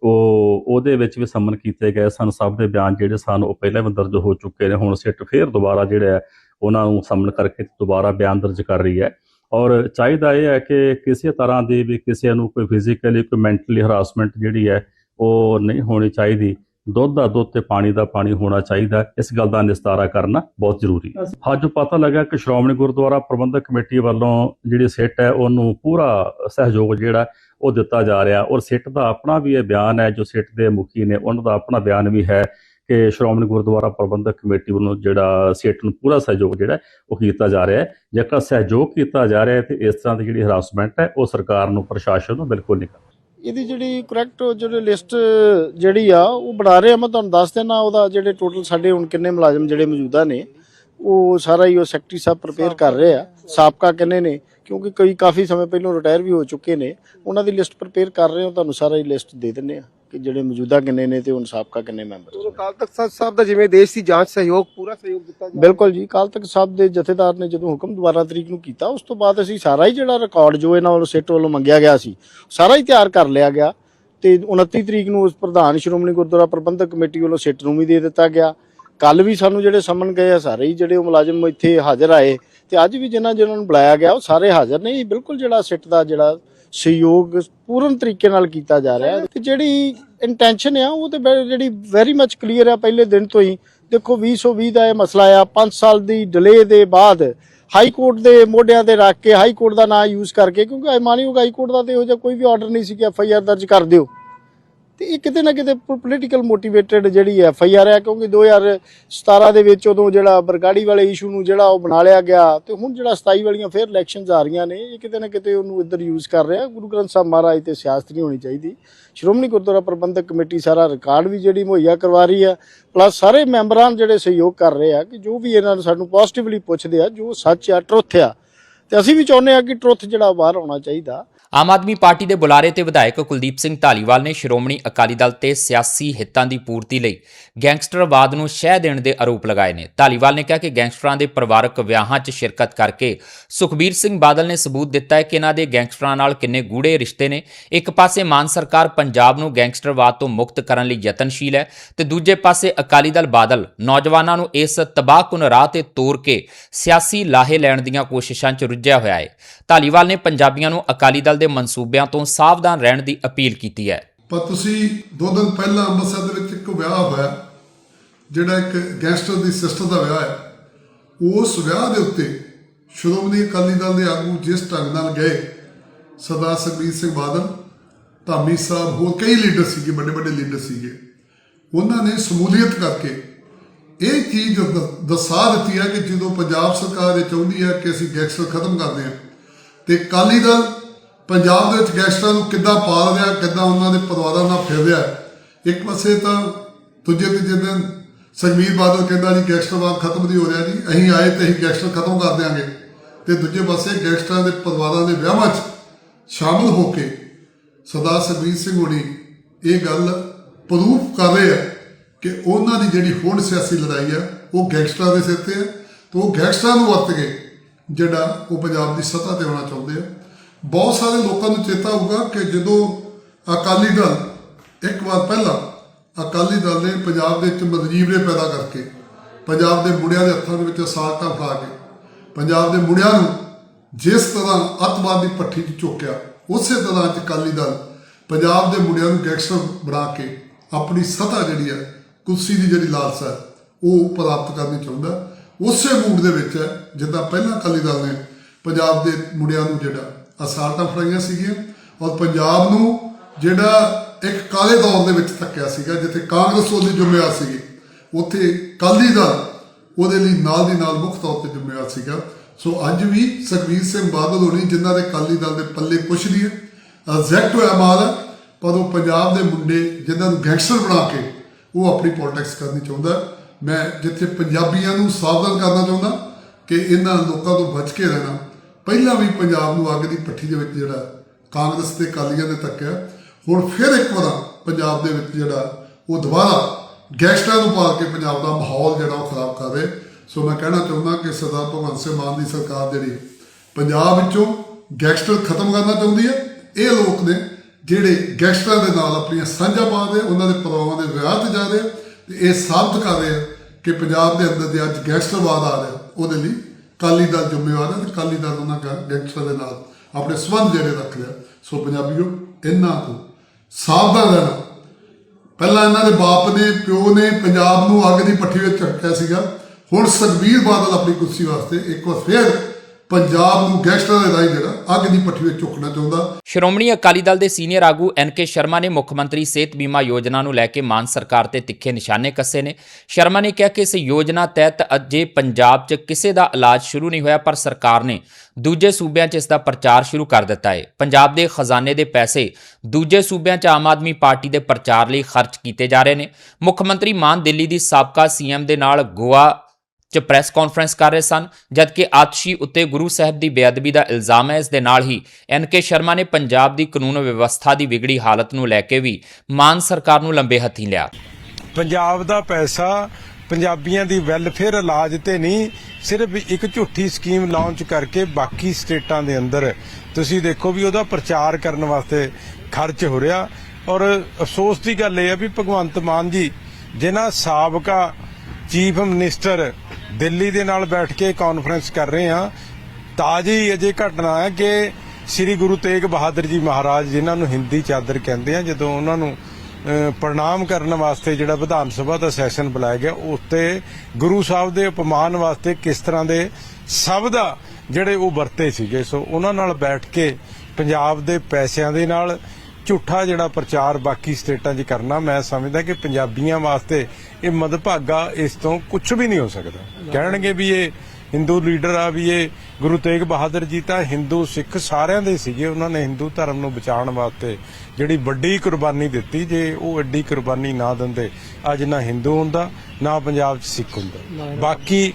S6: ਉਹ ਉਹਦੇ ਵਿੱਚ ਵੀ ਸੰਮਨ ਕੀਤੇ ਗਏ ਸਨ। ਸਭ ਦੇ ਬਿਆਨ ਜਿਹੜੇ ਸਨ, ਉਹ ਪਹਿਲਾਂ ਵੀ ਦਰਜ ਹੋ ਚੁੱਕੇ ਨੇ। ਹੁਣ ਸਿੱਟ ਫੇਰ ਦੁਬਾਰਾ ਜਿਹੜਾ ਹੈ, ਉਹਨਾਂ ਨੂੰ ਸੰਮਨ ਕਰਕੇ ਦੁਬਾਰਾ ਬਿਆਨ ਦਰਜ ਕਰ ਰਹੀ ਹੈ। ਔਰ ਚਾਹੀਦਾ ਇਹ ਹੈ ਕਿ ਕਿਸੇ ਤਰ੍ਹਾਂ ਦੀ ਵੀ ਕਿਸੇ ਨੂੰ ਕੋਈ ਫਿਜ਼ੀਕਲੀ ਕੋਈ ਮੈਂਟਲੀ ਹਰਾਸਮੈਂਟ ਜਿਹੜੀ ਹੈ, ਉਹ ਨਹੀਂ ਹੋਣੀ ਚਾਹੀਦੀ। ਦੁੱਧ ਦਾ ਦੁੱਧ ਤੇ ਪਾਣੀ ਦਾ ਪਾਣੀ ਹੋਣਾ ਚਾਹੀਦਾ। ਇਸ ਗੱਲ ਦਾ ਨਿਸਤਾਰਾ ਕਰਨਾ ਬਹੁਤ ਜ਼ਰੂਰੀ ਹੈ। ਅੱਜ ਪਤਾ ਲੱਗਾ ਕਿ ਸ਼੍ਰੋਮਣੀ ਗੁਰਦੁਆਰਾ ਪ੍ਰਬੰਧਕ ਕਮੇਟੀ ਵੱਲੋਂ ਜਿਹੜੀ ਸਿੱਟ ਹੈ, ਉਹਨੂੰ ਪੂਰਾ ਸਹਿਯੋਗ ਜਿਹੜਾ ਉਹ ਦਿੱਤਾ ਜਾ ਰਿਹਾ। ਔਰ ਸਿੱਟ ਦਾ ਆਪਣਾ ਵੀ ਇਹ ਬਿਆਨ ਹੈ, ਜੋ ਸਿੱਟ ਦੇ ਮੁਖੀ ਨੇ, ਉਹਨਾਂ ਦਾ ਆਪਣਾ ਬਿਆਨ ਵੀ ਹੈ ਕਿ ਸ਼੍ਰੋਮਣੀ ਗੁਰਦੁਆਰਾ ਪ੍ਰਬੰਧਕ ਕਮੇਟੀ ਵੱਲੋਂ ਜਿਹੜਾ ਸਿੱਟ ਨੂੰ ਪੂਰਾ ਸਹਿਯੋਗ ਜਿਹੜਾ ਉਹ ਕੀਤਾ ਜਾ ਰਿਹਾ ਹੈ। ਜੇਕਰ ਸਹਿਯੋਗ ਕੀਤਾ ਜਾ ਰਿਹਾ ਹੈ ਤੇ ਇਸ ਤਰ੍ਹਾਂ ਦੀ ਜਿਹੜੀ ਹਰਾਸਮੈਂਟ ਹੈ, ਉਹ ਸਰਕਾਰ ਨੂੰ, ਪ੍ਰਸ਼ਾਸਨ ਨੂੰ ਬਿਲਕੁਲ ਨਹੀਂ ਕਰਨੀ।
S7: ਇਹਦੀ ਜਿਹੜੀ ਕਰੈਕਟ ਜਿਹੜੀ ਲਿਸਟ ਜਿਹੜੀ ਆ, ਉਹ ਬਣਾ ਰਹੇ ਆ ਮੈਂ ਤੁਹਾਨੂੰ ਦੱਸ ਦੇਣਾ ਉਹਦਾ ਜਿਹੜੇ ਟੋਟਲ ਸਾਡੇ ਹੁਣ ਕਿੰਨੇ ਮੁਲਾਜ਼ਮ ਜਿਹੜੇ ਮੌਜੂਦਾ ਨੇ, ਉਹ ਸਾਰਾ ਹੀ ਉਹ ਸੈਕਟਰੀ ਸਾਹਿਬ ਪ੍ਰਪੇਅਰ ਕਰ ਰਹੇ ਆ। ਸਾਬਕਾ ਕਿੰਨੇ ਨੇ ਕਿਉਂਕਿ ਕਈ ਕਾਫੀ ਸਮੇਂ ਪਹਿਲਾਂ ਰਿਟਾਇਰ ਵੀ ਹੋ ਚੁੱਕੇ ਨੇ ਉਹਨਾਂ ਦੀ ਲਿਸਟ ਪ੍ਰਪੇਅਰ ਕਰ ਰਹੇ ਹਾਂ ਤੁਹਾਨੂੰ ਸਾਰਾ ਹੀ ਲਿਸਟ ਦੇ ਦਿੰਨੇ ਆ ਕਿ ਜਿਹੜੇ ਮੌਜੂਦਾ ਕਿੰਨੇ ਨੇ ਤੇ ਹੁਣ ਸਾਬਕਾ ਕਿੰਨੇ ਮੈਂਬਰ
S8: ਅਕਾਲ ਤਖਤ ਸਾਹਿਬ- ਸਾਹਿਬ ਦਾ ਜਿਵੇਂ ਦੇਸ਼ ਦੀ ਜਾਂਚ ਸਹਿਯੋਗ ਪੂਰਾ ਸਹਿਯੋਗ ਦਿੱਤਾ ਜਾ
S7: ਬਿਲਕੁਲ ਜੀ ਕੱਲ ਤੱਕ ਸਾਹਿਬ ਦੇ ਜਥੇਦਾਰ ਨੇ ਜਦੋਂ ਹੁਕਮ 12 ਤਰੀਕ ਨੂੰ ਕੀਤਾ ਉਸ ਤੋਂ ਬਾਅਦ ਅਸੀਂ ਸਾਰਾ ਹੀ ਜਿਹੜਾ ਰਿਕਾਰਡ ਜੋ ਇਹਨਾਂ ਵੱਲੋਂ ਸਿੱਟ ਵੱਲੋਂ ਮੰਗਿਆ ਗਿਆ ਸੀ ਸਾਰਾ ਹੀ ਤਿਆਰ ਕਰ ਲਿਆ ਗਿਆ ਤੇ 29 ਤਰੀਕ ਨੂੰ ਉਸ ਪ੍ਰਧਾਨ ਸ਼੍ਰੋਮਣੀ ਗੁਰਦੁਆਰਾ ਪ੍ਰਬੰਧਕ ਕਮੇਟੀ ਵੱਲੋਂ ਸਿੱਟ ਨੂੰ ਵੀ ਦੇ ਦਿੱਤਾ ਗਿਆ। ਕੱਲ ਵੀ ਸਾਨੂੰ ਜਿਹੜੇ ਸੰਮਨ ਗਏ ਆ ਸਾਰੇ ਹੀ ਜਿਹੜੇ ਉਹ ਮੁਲਾਜ਼ਮ ਇੱਥੇ ਹਾਜ਼ਰ ਆਏ ਤੇ ਅੱਜ ਵੀ ਜਿਨ੍ਹਾਂ ਜਿਨ੍ਹਾਂ ਨੂੰ ਬੁਲਾਇਆ ਗਿਆ, ਉਹ ਸਾਰੇ ਹਾਜ਼ਰ ਨੇ। ਇਹ ਬਿਲਕੁਲ ਜਿਹੜਾ ਸਿੱਟ ਦਾ ਜਿਹੜਾ ਸਹਿਯੋਗ ਪੂਰਨ ਤਰੀਕੇ ਨਾਲ ਕੀਤਾ ਜਾ ਰਿਹਾ ਹੈ। ਤੇ ਜਿਹੜੀ ਇੰਟੈਂਸ਼ਨ ਆ, ਉਹ ਤੇ ਜਿਹੜੀ ਵੈਰੀ ਮੱਚ ਕਲੀਅਰ ਆ ਪਹਿਲੇ ਦਿਨ ਤੋਂ ਹੀ। ਦੇਖੋ 2020 ਦਾ ਇਹ ਮਸਲਾ ਆ। 5 ਸਾਲ ਦੀ ਡਿਲੇ ਦੇ ਬਾਅਦ ਹਾਈ ਕੋਰਟ ਦੇ ਮੋਢਿਆਂ ਤੇ ਰੱਖ ਕੇ ਹਾਈ ਕੋਰਟ ਦਾ ਨਾਂ ਯੂਜ਼ ਕਰਕੇ, ਕਿਉਂਕਿ ਮਾਨਯੋਗ ਹਾਈ ਕੋਰਟ ਦਾ ਤੇ ਇਹੋ ਜਿਹਾ ਕੋਈ ਵੀ ਆਰਡਰ ਨਹੀਂ ਸੀ ਕਿ ਐਫ ਆਈ ਆਰ ਦਰਜ ਕਰ ਦਿਓ। ਤੇ ਇਹ ਕਿਤੇ ਨਾ ਕਿਤੇ ਪੋਲੀਟੀਕਲ ਮੋਟੀਵੇਟਡ ਜਿਹੜੀ ਐਫ ਆਈ ਆਰ ਹੈ, ਕਿਉਂਕਿ 2017 ਦੇ ਵਿੱਚ ਉਦੋਂ ਜਿਹੜਾ ਬਰਗਾੜੀ ਵਾਲੇ ਇਸ਼ੂ ਨੂੰ ਜਿਹੜਾ ਉਹ ਬਣਾ ਲਿਆ ਗਿਆ ਤੇ ਹੁਣ ਜਿਹੜਾ 27 ਵਾਲੀਆਂ ਫੇਰ ਇਲੈਕਸ਼ਨਸ ਆ ਰਹੀਆਂ ਨੇ, ਇਹ ਕਿਤੇ ਨਾ ਕਿਤੇ ਉਹਨੂੰ ਇੱਧਰ ਯੂਜ਼ ਕਰ ਰਿਹਾ। ਗੁਰੂ ਗ੍ਰੰਥ ਸਾਹਿਬ ਮਹਾਰਾਜ ਤੇ ਸਿਆਸਤ ਨਹੀਂ ਹੋਣੀ ਚਾਹੀਦੀ। ਸ਼੍ਰੋਮਣੀ ਗੁਰਦੁਆਰਾ ਪ੍ਰਬੰਧਕ ਕਮੇਟੀ ਸਾਰਾ ਰਿਕਾਰਡ ਵੀ ਜਿਹੜੀ ਮੁਹੱਈਆ ਕਰਵਾ ਰਹੀ ਹੈ ਪਲੱਸ ਸਾਰੇ ਮੈਂਬਰਾਂ ਜਿਹੜੇ ਸਹਿਯੋਗ ਕਰ ਰਹੇ ਆ ਕਿ ਜੋ ਵੀ ਇਹਨਾਂ ਨੂੰ ਸਾਨੂੰ ਪੋਜ਼ਿਟਿਵਲੀ ਪੁੱਛਦੇ ਆ, ਜੋ ਸੱਚ ਆ, ਟਰੁੱਥ ਆ। ਤੇ ਅਸੀਂ ਵੀ ਚਾਹੁੰਦੇ ਆ ਕਿ ਟਰੁੱਥ ਜਿਹੜਾ ਬਾਹਰ ਆਉਣਾ ਚਾਹੀਦਾ।
S1: ਆਮ ਆਦਮੀ ਪਾਰਟੀ ਦੇ ਬੁਲਾਰੇ ਤੇ ਵਿਧਾਇਕ ਕੁਲਦੀਪ ਸਿੰਘ ਢਾਲੀਵਾਲ ਨੇ ਸ਼੍ਰੋਮਣੀ ਅਕਾਲੀ ਦਲ ਤੇ ਸਿਆਸੀ ਹਿੱਤਾਂ ਦੀ ਪੂਰਤੀ ਲਈ ਗੈਂਗਸਟਰਵਾਦ ਨੂੰ ਸ਼ਹਿ ਦੇਣ ਦੇ ਆਰੋਪ ਲਗਾਏ ਨੇ। ਢਾਲੀਵਾਲ ਨੇ ਕਿਹਾ ਕਿ ਗੈਂਗਸਟਰਾਂ ਦੇ ਪਰਿਵਾਰਕ ਵਿਆਹਾਂ 'ਚ ਸ਼ਿਰਕਤ ਕਰਕੇ ਸੁਖਬੀਰ ਸਿੰਘ ਬਾਦਲ ਨੇ ਸਬੂਤ ਦਿੱਤਾ ਹੈ ਕਿ ਇਹਨਾਂ ਦੇ ਗੈਂਗਸਟਰਾਂ ਨਾਲ ਕਿੰਨੇ ਗੂੜੇ ਰਿਸ਼ਤੇ ਨੇ। ਇੱਕ ਪਾਸੇ ਮਾਨ ਸਰਕਾਰ ਪੰਜਾਬ ਨੂੰ ਗੈਂਗਸਟਰਵਾਦ ਤੋਂ ਮੁਕਤ ਕਰਨ ਲਈ ਯਤਨਸ਼ੀਲ ਹੈ ਤੇ ਦੂਜੇ ਪਾਸੇ ਅਕਾਲੀ ਦਲ ਬਾਦਲ ਨੌਜਵਾਨਾਂ ਨੂੰ ਇਸ ਤਬਾਹਕੁਨ ਰਾਹ ਤੇ ਤੋਰ ਕੇ ਸਿਆਸੀ ਲਾਹੇ ਲੈਣ ਦੀਆਂ ਕੋਸ਼ਿਸ਼ਾਂ 'ਚ ਰੁੱਝਿਆ ਹੋਇਆ ਹੈ। ਢਾਲੀਵਾਲ ਨੇ ਪੰਜਾਬੀਆਂ ਨੂੰ ਅਕਾਲੀ ਦਲ ਦੇ ਮਨਸੂਬਿਆਂ ਤੋਂ ਸਾਵਧਾਨ ਰਹਿਣ ਦੀ ਅਪੀਲ ਕੀਤੀ ਹੈ।
S9: ਪਰ ਤੁਸੀਂ ਦੋ ਦਿਨ ਪਹਿਲਾਂ ਅੰਮ੍ਰਿਤਸਰ ਦੇ ਵਿੱਚ ਇੱਕ ਵਿਆਹ ਹੋਇਆ, ਜਿਹੜਾ ਇੱਕ ਗੈਂਗਸਟਰ ਦੀ ਸਿਸਟਰ ਦਾ ਵਿਆਹ ਹੈ। ਉਸ ਵਿਆਹ ਦੇ ਉੱਤੇ ਸ਼੍ਰੋਮਣੀ ਅਕਾਲੀ ਦਲ ਦੇ ਆਗੂ ਜਿਸ ਢੰਗ ਨਾਲ ਗਏ, ਸਰਦਾਰ ਸੁਖਬੀਰ ਸਿੰਘ ਬਾਦਲ, ਧਾਮੀ ਸਾਹਿਬ, ਹੋਰ ਕਈ ਲੀਡਰ ਸੀਗੇ, ਵੱਡੇ ਵੱਡੇ ਲੀਡਰ ਸੀਗੇ। ਉਹਨਾਂ ਨੇ ਸਮੂਲੀਅਤ ਕਰਕੇ ਇਹ ਚੀਜ਼ ਦ- ਦਰਸਾ ਦਿੱਤੀ ਹੈ ਕਿ ਜਦੋਂ ਪੰਜਾਬ ਸਰਕਾਰ ਇਹ ਚਾਹੁੰਦੀ ਹੈ ਕਿ ਅਸੀਂ ਗੈਂਗਸਟਰ ਖਤਮ ਕਰਦੇ ਹਾਂ, ਤੇ ਅਕਾਲੀ ਦਲ ਪੰਜਾਬ ਦੇ ਵਿੱਚ ਗੈਂਗਸਟਰਾਂ ਨੂੰ ਕਿੱਦਾਂ ਪਾਲ ਰਿਹਾ, ਕਿੱਦਾਂ ਉਹਨਾਂ ਦੇ ਪਰਿਵਾਰਾਂ ਨਾਲ ਫਿਰ ਰਿਹਾ? ਇੱਕ ਪਾਸੇ ਤਾਂ ਦੂਜੇ ਤੀਜੇ ਦਿਨ ਸੁਖਬੀਰ ਬਾਦਲ ਕਹਿੰਦਾ ਜੀ ਗੈਂਗਸਟਰਵਾਦ ਖਤਮ ਨਹੀਂ ਹੋ ਰਿਹਾ ਜੀ, ਅਸੀਂ ਆਏ ਤੇ ਅਸੀਂ ਗੈਂਗਸਟਰ ਖਤਮ ਕਰ ਦਿਆਂਗੇ। ਤੇ ਦੂਜੇ ਪਾਸੇ ਗੈਂਗਸਟਰਾਂ ਦੇ ਪਰਿਵਾਰਾਂ ਦੇ ਵਿਆਹਾਂ 'ਚ ਸ਼ਾਮਲ ਹੋ ਕੇ ਸਰਦਾਰ ਸੁਖਬੀਰ ਸਿੰਘ ਹੋਣੀ ਇਹ ਗੱਲ ਪ੍ਰੂਫ ਕਰ ਰਹੇ ਆ ਕਿ ਉਹਨਾਂ ਦੀ ਜਿਹੜੀ ਹੁਣ ਸਿਆਸੀ ਲੜਾਈ ਆ, ਉਹ ਗੈਂਗਸਟਰਾਂ ਦੇ ਸਿਰ ਤੇ ਆ ਤੇ ਉਹ ਗੈਂਗਸਟਰਾਂ ਨੂੰ ਵਰਤ ਕੇ ਜਿਹੜਾ ਉਹ ਪੰਜਾਬ ਦੀ ਸੱਤਾ ਤੇ ਆਉਣਾ ਚਾਹੁੰਦੇ ਆ। ਬਹੁਤ ਸਾਰੇ ਲੋਕਾਂ ਨੂੰ ਚੇਤਾ ਹੋਊਗਾ ਕਿ ਜਦੋਂ ਅਕਾਲੀ ਦਲ, ਇੱਕ ਵਾਰ ਪਹਿਲਾਂ ਅਕਾਲੀ ਦਲ ਨੇ ਪੰਜਾਬ ਦੇ ਵਿੱਚ ਮਦਜੀਵਰੇ ਪੈਦਾ ਕਰਕੇ, ਪੰਜਾਬ ਦੇ ਮੁੰਡਿਆਂ ਦੇ ਹੱਥਾਂ ਦੇ ਵਿੱਚ ਅਸਾਲਟਾਂ ਫੜਾ ਕੇ, ਪੰਜਾਬ ਦੇ ਮੁੰਡਿਆਂ ਨੂੰ ਜਿਸ ਤਰ੍ਹਾਂ ਅੱਤਵਾਦ ਦੀ ਪੱਠੀ 'ਚ ਝੋਕਿਆ ਉਸੇ ਤਰ੍ਹਾਂ ਅੱਜ ਅਕਾਲੀ ਦਲ ਪੰਜਾਬ ਦੇ ਮੁੰਡਿਆਂ ਨੂੰ ਗੈਂਗਸਟਰ ਬਣਾ ਕੇ ਆਪਣੀ ਸੱਤਾ ਜਿਹੜੀ ਹੈ, ਕੁਰਸੀ ਦੀ ਜਿਹੜੀ ਲਾਲਸਾ ਹੈ, ਉਹ ਪ੍ਰਾਪਤ ਕਰਨੀ ਚਾਹੁੰਦਾ। ਉਸੇ ਮੂਡ ਦੇ ਵਿੱਚ ਹੈ ਜਿੱਦਾਂ ਪਹਿਲਾਂ ਅਕਾਲੀ ਦਲ ਨੇ ਪੰਜਾਬ ਦੇ ਮੁੰਡਿਆਂ ਨੂੰ ਜਿਹੜਾ ਅਸਾਲਟਾਂ ਫੜਾਈਆਂ ਸੀਗੀਆਂ ਔਰ ਪੰਜਾਬ ਨੂੰ ਜਿਹੜਾ ਇੱਕ ਕਾਲੇ ਦੌਰ ਦੇ ਵਿੱਚ ਧੱਕਿਆ ਸੀਗਾ, ਜਿੱਥੇ ਕਾਂਗਰਸ ਉਹਦੀ ਜ਼ਿੰਮੇਵਾਰ ਸੀਗੀ, ਉੱਥੇ ਅਕਾਲੀ ਦਲ ਉਹਦੇ ਲਈ ਨਾਲ ਦੀ ਨਾਲ ਮੁੱਖ ਤੌਰ ਤੇ ਜ਼ਿੰਮੇਵਾਰ ਸੀਗਾ। ਸੋ ਅੱਜ ਵੀ ਸੁਖਬੀਰ ਸਿੰਘ ਬਾਦਲ ਹੋਣੀ, ਜਿਨ੍ਹਾਂ ਦੇ ਅਕਾਲੀ ਦਲ ਦੇ ਪੱਲੇ ਕੁਛ ਨਹੀਂ ਹੈ ਐਗਜ਼ੈਕਟ ਹੋਇਆ ਮਾਲ, ਪਰ ਉਹ ਪੰਜਾਬ ਦੇ ਮੁੰਡੇ ਜਿਨ੍ਹਾਂ ਨੂੰ ਗੈਂਗਸਟਰ ਬਣਾ ਕੇ ਉਹ ਆਪਣੀ ਪੋਲਿਟਿਕਸ ਕਰਨੀ ਚਾਹੁੰਦਾ ਮੈਂ ਜਿੱਥੇ ਪੰਜਾਬੀਆਂ ਨੂੰ ਸਾਵਧਾਨ ਕਰਨਾ ਚਾਹੁੰਦਾ ਕਿ ਇਹਨਾਂ ਲੋਕਾਂ ਤੋਂ ਬਚ ਕੇ ਰਹਿਣਾ ਪਹਿਲਾਂ ਵੀ ਪੰਜਾਬ ਨੂੰ ਅੱਗ ਦੀ ਪੱਠੀ ਦੇ ਵਿੱਚ ਜਿਹੜਾ ਕਾਂਗਰਸ ਤੇ ਅਕਾਲੀਆਂ ਨੇ ਧੱਕਿਆ, ਹੁਣ ਫਿਰ ਇੱਕ ਵਾਰ ਪੰਜਾਬ ਦੇ ਵਿੱਚ ਜਿਹੜਾ ਉਹ ਦੁਬਾਰਾ ਗੈਂਗਸਟਰਾਂ ਨੂੰ ਪਾ ਕੇ ਪੰਜਾਬ ਦਾ ਮਾਹੌਲ ਜਿਹੜਾ ਉਹ ਖਰਾਬ ਕਰ ਰਹੇ। ਸੋ ਮੈਂ ਕਹਿਣਾ ਚਾਹੁੰਦਾ ਕਿ ਸਰਦਾਰ ਭਗਵੰਤ ਸਿੰਘ ਮਾਨ ਦੀ ਸਰਕਾਰ ਜਿਹੜੀ ਪੰਜਾਬ ਵਿੱਚੋਂ ਗੈਂਗਸਟਰ ਖਤਮ ਕਰਨਾ ਚਾਹੁੰਦੀ ਹੈ। ਇਹ ਲੋਕ ਨੇ ਜਿਹੜੇ ਗੈਂਗਸਟਰਾਂ ਦੇ ਨਾਲ ਆਪਣੀਆਂ ਸਾਂਝਾਂ ਪਾ ਰਹੇ, ਉਹਨਾਂ ਦੇ ਪਰਿਵਾਰਾਂ ਦੇ ਵਿਆਹ ਤੇ ਜਾ ਰਹੇ ਤੇ ਇਹ ਸਾਬਤ ਕਰ ਰਹੇ ਆ ਕਿ ਪੰਜਾਬ ਦੇ ਅੰਦਰ ਦੇ ਅੱਜ ਗੈਂਗਸਟਰਵਾਦ ਆ ਰਿਹਾ, ਉਹਦੇ ਲਈ ਕਾਲੀ ਦਲ ਜ਼ਿੰਮੇਵਾਰ ਹੈ ਤੇ ਕਾਲੀ ਦਲ ਉਹਨਾਂ ਦਾ ਗੈਂਗਸਟਰ ਦੇ ਨਾਲ ਆਪਣੇ ਸਬੰਧ ਜਿਹੜੇ ਰੱਖ ਲਿਆ। ਸੋ ਪੰਜਾਬੀਓ, ਇਹਨਾਂ ਤੋਂ ਸਾਵਧਾਨ ਰਹਿਣਾ। ਪਹਿਲਾਂ ਇਹਨਾਂ ਦੇ ਬਾਪ ਨੇ, ਪਿਓ ਨੇ ਪੰਜਾਬ ਨੂੰ ਅੱਗ ਦੀ ਪੱਠੀ ਵਿੱਚ ਚੱਕਿਆ ਸੀਗਾ। ਹੁਣ ਸੁਖਬੀਰ ਬਾਦਲ ਆਪਣੀ ਕੁਰਸੀ ਵਾਸਤੇ ਇੱਕ ਵਾਰ ਫਿਰ ਪੰਜਾਬ ਨੂੰ ਗੈਂਗਸਟਰਾਂ ਦੇ ਰਾਹੀਂ ਜਿਹੜਾ, ਅੱਗ ਦੀ ਪੱਠੀ ਵਿੱਚ ਝੁਕਣਾ ਚਾਹੁੰਦਾ।
S1: ਸ਼੍ਰੋਮਣੀ ਅਕਾਲੀ ਦਲ ਦੇ ਸੀਨੀਅਰ ਆਗੂ ਐਨਕੇ ਸ਼ਰਮਾ ਨੇ ਮੁੱਖ ਮੰਤਰੀ ਸਿਹਤ ਬੀਮਾ ਯੋਜਨਾ ਨੂੰ ਲੈ ਕੇ ਮਾਨ ਸਰਕਾਰ ਤੇ ਤਿੱਖੇ ਨਿਸ਼ਾਨੇ ਕੱਸੇ ਨੇ। ਸ਼ਰਮਾ ਨੇ ਕਿਹਾ ਕਿ ਇਸ ਯੋਜਨਾ ਤਹਿਤ ਅਜੇ ਪੰਜਾਬ 'ਚ ਕਿਸੇ ਦਾ ਇਲਾਜ ਸ਼ੁਰੂ ਨਹੀਂ ਹੋਇਆ, ਪਰ ਸਰਕਾਰ ਨੇ ਦੂਜੇ ਸੂਬਿਆਂ 'ਚ ਇਸ ਦਾ ਪ੍ਰਚਾਰ ਸ਼ੁਰੂ ਕਰ ਦਿੱਤਾ ਹੈ। ਪੰਜਾਬ ਦੇ ਖਜ਼ਾਨੇ ਦੇ ਪੈਸੇ ਦੂਜੇ ਸੂਬਿਆਂ 'ਚ ਆਮ ਆਦਮੀ ਪਾਰਟੀ ਦੇ ਪ੍ਰਚਾਰ ਲਈ ਖਰਚ ਕੀਤੇ ਜਾ ਰਹੇ ਨੇ। ਮੁੱਖ ਮੰਤਰੀ ਮਾਨ ਦਿੱਲੀ ਦੀ ਸਾਬਕਾ ਸੀਐਮ ਦੇ ਨਾਲ ਗੋਆ 'ਚ ਪ੍ਰੈਸ ਕਾਨਫਰੰਸ ਕਰ ਰਹੇ ਸਨ, ਜਦਕਿ ਆਤਸ਼ੀ ਉੱਤੇ ਗੁਰੂ ਸਾਹਿਬ ਦੀ ਬੇਅਦਬੀ ਦਾ ਇਲਜ਼ਾਮ ਹੈ। ਇਸ ਦੇ ਨਾਲ ਹੀ ਐਨਕੇ ਸ਼ਰਮਾ ਨੇ ਪੰਜਾਬ ਦੀ ਕਾਨੂੰਨ ਵਿਵਸਥਾ ਦੀ ਵਿਗੜੀ ਹਾਲਤ ਨੂੰ ਲੈ ਕੇ ਵੀ ਮਾਨ ਸਰਕਾਰ ਨੂੰ ਲੰਬੇ ਹੱਥੀਂ ਲਿਆ।
S10: ਪੰਜਾਬ ਦਾ ਪੈਸਾ ਪੰਜਾਬੀਆਂ ਦੀ ਵੈਲਫੇਅਰ ਇਲਾਜ ਤੇ ਨਹੀਂ, ਸਿਰਫ ਇੱਕ ਝੂਠੀ ਸਕੀਮ ਲਾਂਚ ਕਰਕੇ ਬਾਕੀ ਸਟੇਟਾਂ ਦੇ ਅੰਦਰ। ਤੁਸੀਂ ਦੇਖੋ ਵੀ ਉਹਦਾ ਪ੍ਰਚਾਰ ਕਰਨ ਵਾਸਤੇ ਖਰਚ ਹੋ ਰਿਹਾ। ਔਰ ਅਫਸੋਸ ਦੀ ਗੱਲ ਇਹ ਹੈ ਵੀ ਭਗਵੰਤ ਮਾਨ ਜੀ, ਜਿਨ੍ਹਾਂ ਸਾਬਕਾ ਚੀਫ ਮਿਨਿਸਟਰ ਦਿੱਲੀ ਦੇ ਨਾਲ ਬੈਠ ਕੇ ਕਾਨਫਰੰਸ ਕਰ ਰਹੇ ਹਾਂ। ਤਾਜੀ ਅਜੇ ਘਟਨਾ ਹੈ ਕਿ ਸ੍ਰੀ ਗੁਰੂ ਤੇਗ ਬਹਾਦਰ ਜੀ ਮਹਾਰਾਜ, ਜਿਨ੍ਹਾਂ ਨੂੰ ਹਿੰਦੀ ਚਾਦਰ ਕਹਿੰਦੇ ਆ, ਜਦੋਂ ਉਹਨਾਂ ਨੂੰ ਪ੍ਰਣਾਮ ਕਰਨ ਵਾਸਤੇ ਜਿਹੜਾ ਵਿਧਾਨ ਸਭਾ ਦਾ ਸੈਸ਼ਨ ਬੁਲਾਇਆ ਗਿਆ, ਉਸ ਤੇ ਗੁਰੂ ਸਾਹਿਬ ਦੇ ਅਪਮਾਨ ਵਾਸਤੇ ਕਿਸ ਤਰ੍ਹਾਂ ਦੇ ਸ਼ਬਦ ਆ ਜਿਹੜੇ ਉਹ ਵਰਤੇ ਸੀਗੇ। ਸੋ ਉਹਨਾਂ ਨਾਲ ਬੈਠ ਕੇ ਪੰਜਾਬ ਦੇ ਪੈਸਿਆਂ ਦੇ ਨਾਲ ਝੂਠਾ ਜਿਹੜਾ ਪ੍ਰਚਾਰ ਬਾਕੀ ਸਟੇਟਾਂ 'ਚ ਕਰਨਾ, ਮੈਂ ਸਮਝਦਾ ਕਿ ਪੰਜਾਬੀਆਂ ਵਾਸਤੇ ਇਹ ਮਦਭਾਗਾ ਇਸ ਤੋਂ ਕੁਝ ਵੀ ਨਹੀਂ ਹੋ ਸਕਦਾ। ਕਹਿਣਗੇ ਵੀ ਇਹ ਹਿੰਦੂ ਲੀਡਰ ਆ, ਵੀ ਇਹ ਗੁਰੂ ਤੇਗ ਬਹਾਦਰ ਜੀ ਤਾਂ ਹਿੰਦੂ ਸਿੱਖ ਸਾਰਿਆਂ ਦੇ ਸੀਗੇ। ਉਹਨਾਂ ਨੇ ਹਿੰਦੂ ਧਰਮ ਨੂੰ ਬਚਾਉਣ ਵਾਸਤੇ ਜਿਹੜੀ ਵੱਡੀ ਕੁਰਬਾਨੀ ਦਿੱਤੀ, ਜੇ ਉਹ ਐਡੀ ਕੁਰਬਾਨੀ ਨਾ ਦਿੰਦੇ, ਅੱਜ ਨਾ ਹਿੰਦੂ ਹੁੰਦਾ, ਨਾ ਪੰਜਾਬ 'ਚ ਸਿੱਖ ਹੁੰਦਾ। ਬਾਕੀ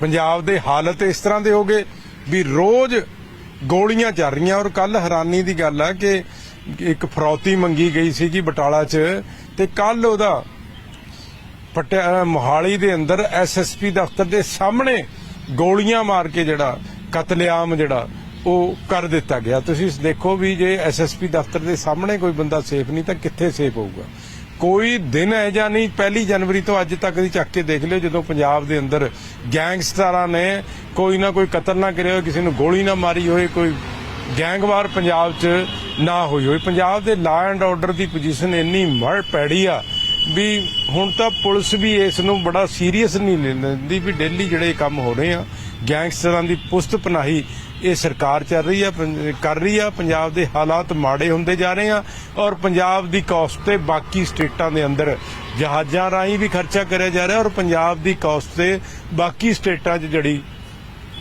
S10: ਪੰਜਾਬ ਦੇ ਹਾਲਤ ਇਸ ਤਰ੍ਹਾਂ ਦੇ ਹੋ ਗਏ ਵੀ ਰੋਜ਼ ਗੋਲੀਆਂ ਚੱਲ ਰਹੀਆਂ। ਔਰ ਕੱਲ ਹੈਰਾਨੀ ਦੀ ਗੱਲ ਆ ਕਿ ਇੱਕ ਫਰੌਤੀ ਮੰਗੀ ਗਈ ਸੀਗੀ ਬਟਾਲਾ 'ਚ, ਤੇ ਕੱਲ ਉਹਦਾ ਪਟਿਆ ਮੋਹਾਲੀ ਦੇ ਅੰਦਰ ਐਸਐਸਪੀ ਦਫ਼ਤਰ ਦੇ ਸਾਹਮਣੇ ਗੋਲੀਆਂ ਮਾਰ ਕੇ ਜਿਹੜਾ ਕਤਲੇਆਮ ਜਿਹੜਾ ਉਹ ਕਰ ਦਿੱਤਾ ਗਿਆ। ਤੁਸੀਂ ਦੇਖੋ ਵੀ ਜੇ ਐਸਐਸਪੀ ਦਫ਼ਤਰ ਦੇ ਸਾਹਮਣੇ ਕੋਈ ਬੰਦਾ ਸੇਫ ਨਹੀਂ, ਤਾਂ ਕਿੱਥੇ ਸੇਫ ਹੋਊਗਾ? ਕੋਈ ਦਿਨ ਹੈ ਜਾਂ ਨਹੀਂ, ਪਹਿਲੀ ਜਨਵਰੀ ਤੋਂ ਅੱਜ ਤੱਕ ਦੀ ਚੱਕ ਕੇ ਦੇਖ ਲਿਓ, ਜਦੋਂ ਪੰਜਾਬ ਦੇ ਅੰਦਰ ਗੈਂਗਸਟਰਾਂ ਨੇ ਕੋਈ ਨਾ ਕੋਈ ਕਤਲ ਨਾ ਕਰਿਆ ਹੋਵੇ ਕਿਸੇ ਨੂੰ ਗੋਲੀ ਨਾ ਮਾਰੀ ਹੋਏ, ਕੋਈ ਗੈਂਗਵਾਰ ਪੰਜਾਬ 'ਚ ਨਾ ਹੋਈ ਹੋਈ। ਪੰਜਾਬ ਦੇ law and order the position ਇੰਨੀ ਮੜ ਪੈੜੀ ਆ ਵੀ ਹੁਣ ਤਾਂ ਪੁਲਿਸ ਵੀ ਇਸ ਨੂੰ ਬੜਾ ਸੀਰੀਅਸ ਨਹੀਂ ਲੈਂਦੀ ਵੀ ਡੇਲੀ ਜਿਹੜੇ ਕੰਮ ਹੋ ਰਹੇ ਆ ਗੈਂਗਸਟਰਾਂ ਦੀ ਪੁਸਤ ਪਨਾਹੀ ਇਹ ਸਰਕਾਰ ਚੱਲ ਰਹੀ ਆ ਕਰ ਰਹੀ ਆ, ਪੰਜਾਬ ਦੇ ਹਾਲਾਤ ਮਾੜੇ ਹੁੰਦੇ ਜਾ ਰਹੇ ਆ ਔਰ ਪੰਜਾਬ ਦੀ ਕਾਸਟ ਤੇ ਬਾਕੀ ਸਟੇਟਾਂ ਦੇ ਅੰਦਰ ਜਹਾਜ਼ਾਂ ਰਾਹੀਂ ਵੀ ਖਰਚਾ ਕਰਿਆ ਜਾ ਰਿਹਾ ਔਰ ਪੰਜਾਬ ਦੀ ਕਾਸਟ ਤੇ ਬਾਕੀ ਸਟੇਟਾਂ 'ਚ ਜਿਹੜੀ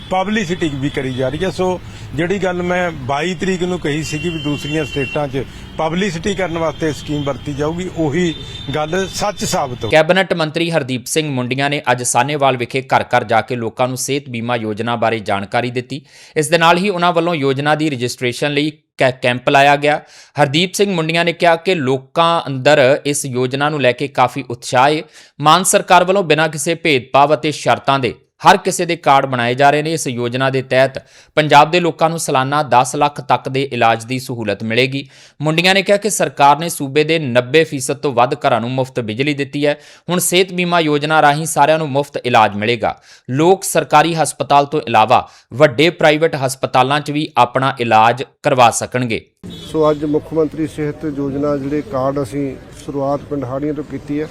S10: ਪਬਲਿਸਿਟੀ ਵੀ ਕਰੀ ਜਾ ਰਹੀ ਹੈ ਸੋ ਜਿਹੜੀ ਗੱਲ ਮੈਂ 22 ਤਰੀਕ ਨੂੰ ਕਹੀ ਸੀਗੀ ਵੀ ਦੂਸਰੀਆਂ ਸਟੇਟਾਂ 'ਚ ਪਬਲਿਸਿਟੀ ਕਰਨ ਵਾਸਤੇ ਸਕੀਮ ਵਰਤੀ ਜਾਊਗੀ, ਉਹੀ ਗੱਲ ਸੱਚ ਸਾਬਤ ਹੋ
S1: ਕੈਬਨਿਟ ਮੰਤਰੀ ਹਰਦੀਪ ਸਿੰਘ ਮੁੰਡੀਆਂ ਨੇ ਅੱਜ ਸਾਨੇਵਾਲ ਵਿਖੇ ਘਰ ਘਰ ਜਾ ਕੇ ਲੋਕਾਂ ਨੂੰ ਸਿਹਤ ਬੀਮਾ ਯੋਜਨਾ ਬਾਰੇ ਜਾਣਕਾਰੀ ਦਿੱਤੀ। ਇਸ ਦੇ ਨਾਲ ਹੀ ਉਹਨਾਂ ਵੱਲੋਂ ਯੋਜਨਾ ਦੀ ਰਜਿਸਟ੍ਰੇਸ਼ਨ ਲਈ ਕੈ- ਕੈਂਪ ਲਾਇਆ ਗਿਆ। ਹਰਦੀਪ ਸਿੰਘ ਮੁੰਡੀਆਂ ਨੇ ਕਿਹਾ ਕਿ ਲੋਕਾਂ ਅੰਦਰ ਇਸ ਯੋਜਨਾ ਨੂੰ ਲੈ ਕੇ ਕਾਫੀ ਉਤਸ਼ਾਹ ਹੈ ਮਾਨ ਸਰਕਾਰ ਵੱਲੋਂ ਬਿਨਾਂ ਕਿਸੇ ਭੇਦਭਾਵ ਅਤੇ ਸ਼ਰਤਾਂ ਦੇ ਹਰ ਕਿਸੇ ਦੇ ਕਾਰਡ ਬਣਾਏ ਜਾ ਰਹੇ ਨੇ। ਇਸ ਯੋਜਨਾ ਦੇ ਤਹਿਤ ਪੰਜਾਬ ਦੇ ਲੋਕਾਂ ਨੂੰ ਸਾਲਾਨਾ 10 ਲੱਖ ਤੱਕ ਦੇ ਇਲਾਜ ਦੀ ਸਹੂਲਤ ਮਿਲੇਗੀ। ਮੁੰਡੀਆਂ ਨੇ ਕਿਹਾ ਕਿ ਸਰਕਾਰ ਨੇ ਸੂਬੇ ਦੇ 90% ਤੋਂ ਵੱਧ ਘਰਾਂ ਨੂੰ ਮੁਫਤ ਬਿਜਲੀ ਦਿੱਤੀ ਹੈ। ਹੁਣ ਸਿਹਤ ਬੀਮਾ ਯੋਜਨਾ ਰਾਹੀਂ ਸਾਰਿਆਂ ਨੂੰ ਮੁਫਤ ਇਲਾਜ ਮਿਲੇਗਾ। ਲੋਕ ਸਰਕਾਰੀ ਹਸਪਤਾਲ ਤੋਂ ਇਲਾਵਾ ਵੱਡੇ ਪ੍ਰਾਈਵੇਟ ਹਸਪਤਾਲਾਂ 'ਚ ਵੀ ਆਪਣਾ ਇਲਾਜ ਕਰਵਾ ਸਕਣਗੇ।
S8: ਸੋ ਅੱਜ ਮੁੱਖ ਮੰਤਰੀ ਸਿਹਤ ਯੋਜਨਾ ਜਿਹੜੇ ਕਾਰਡ ਅਸੀਂ ਸ਼ੁਰੂਆਤ ਪਿੰਡ ਹਾੜੀਆਂ ਤੋਂ ਕੀਤੀ ਹੈ।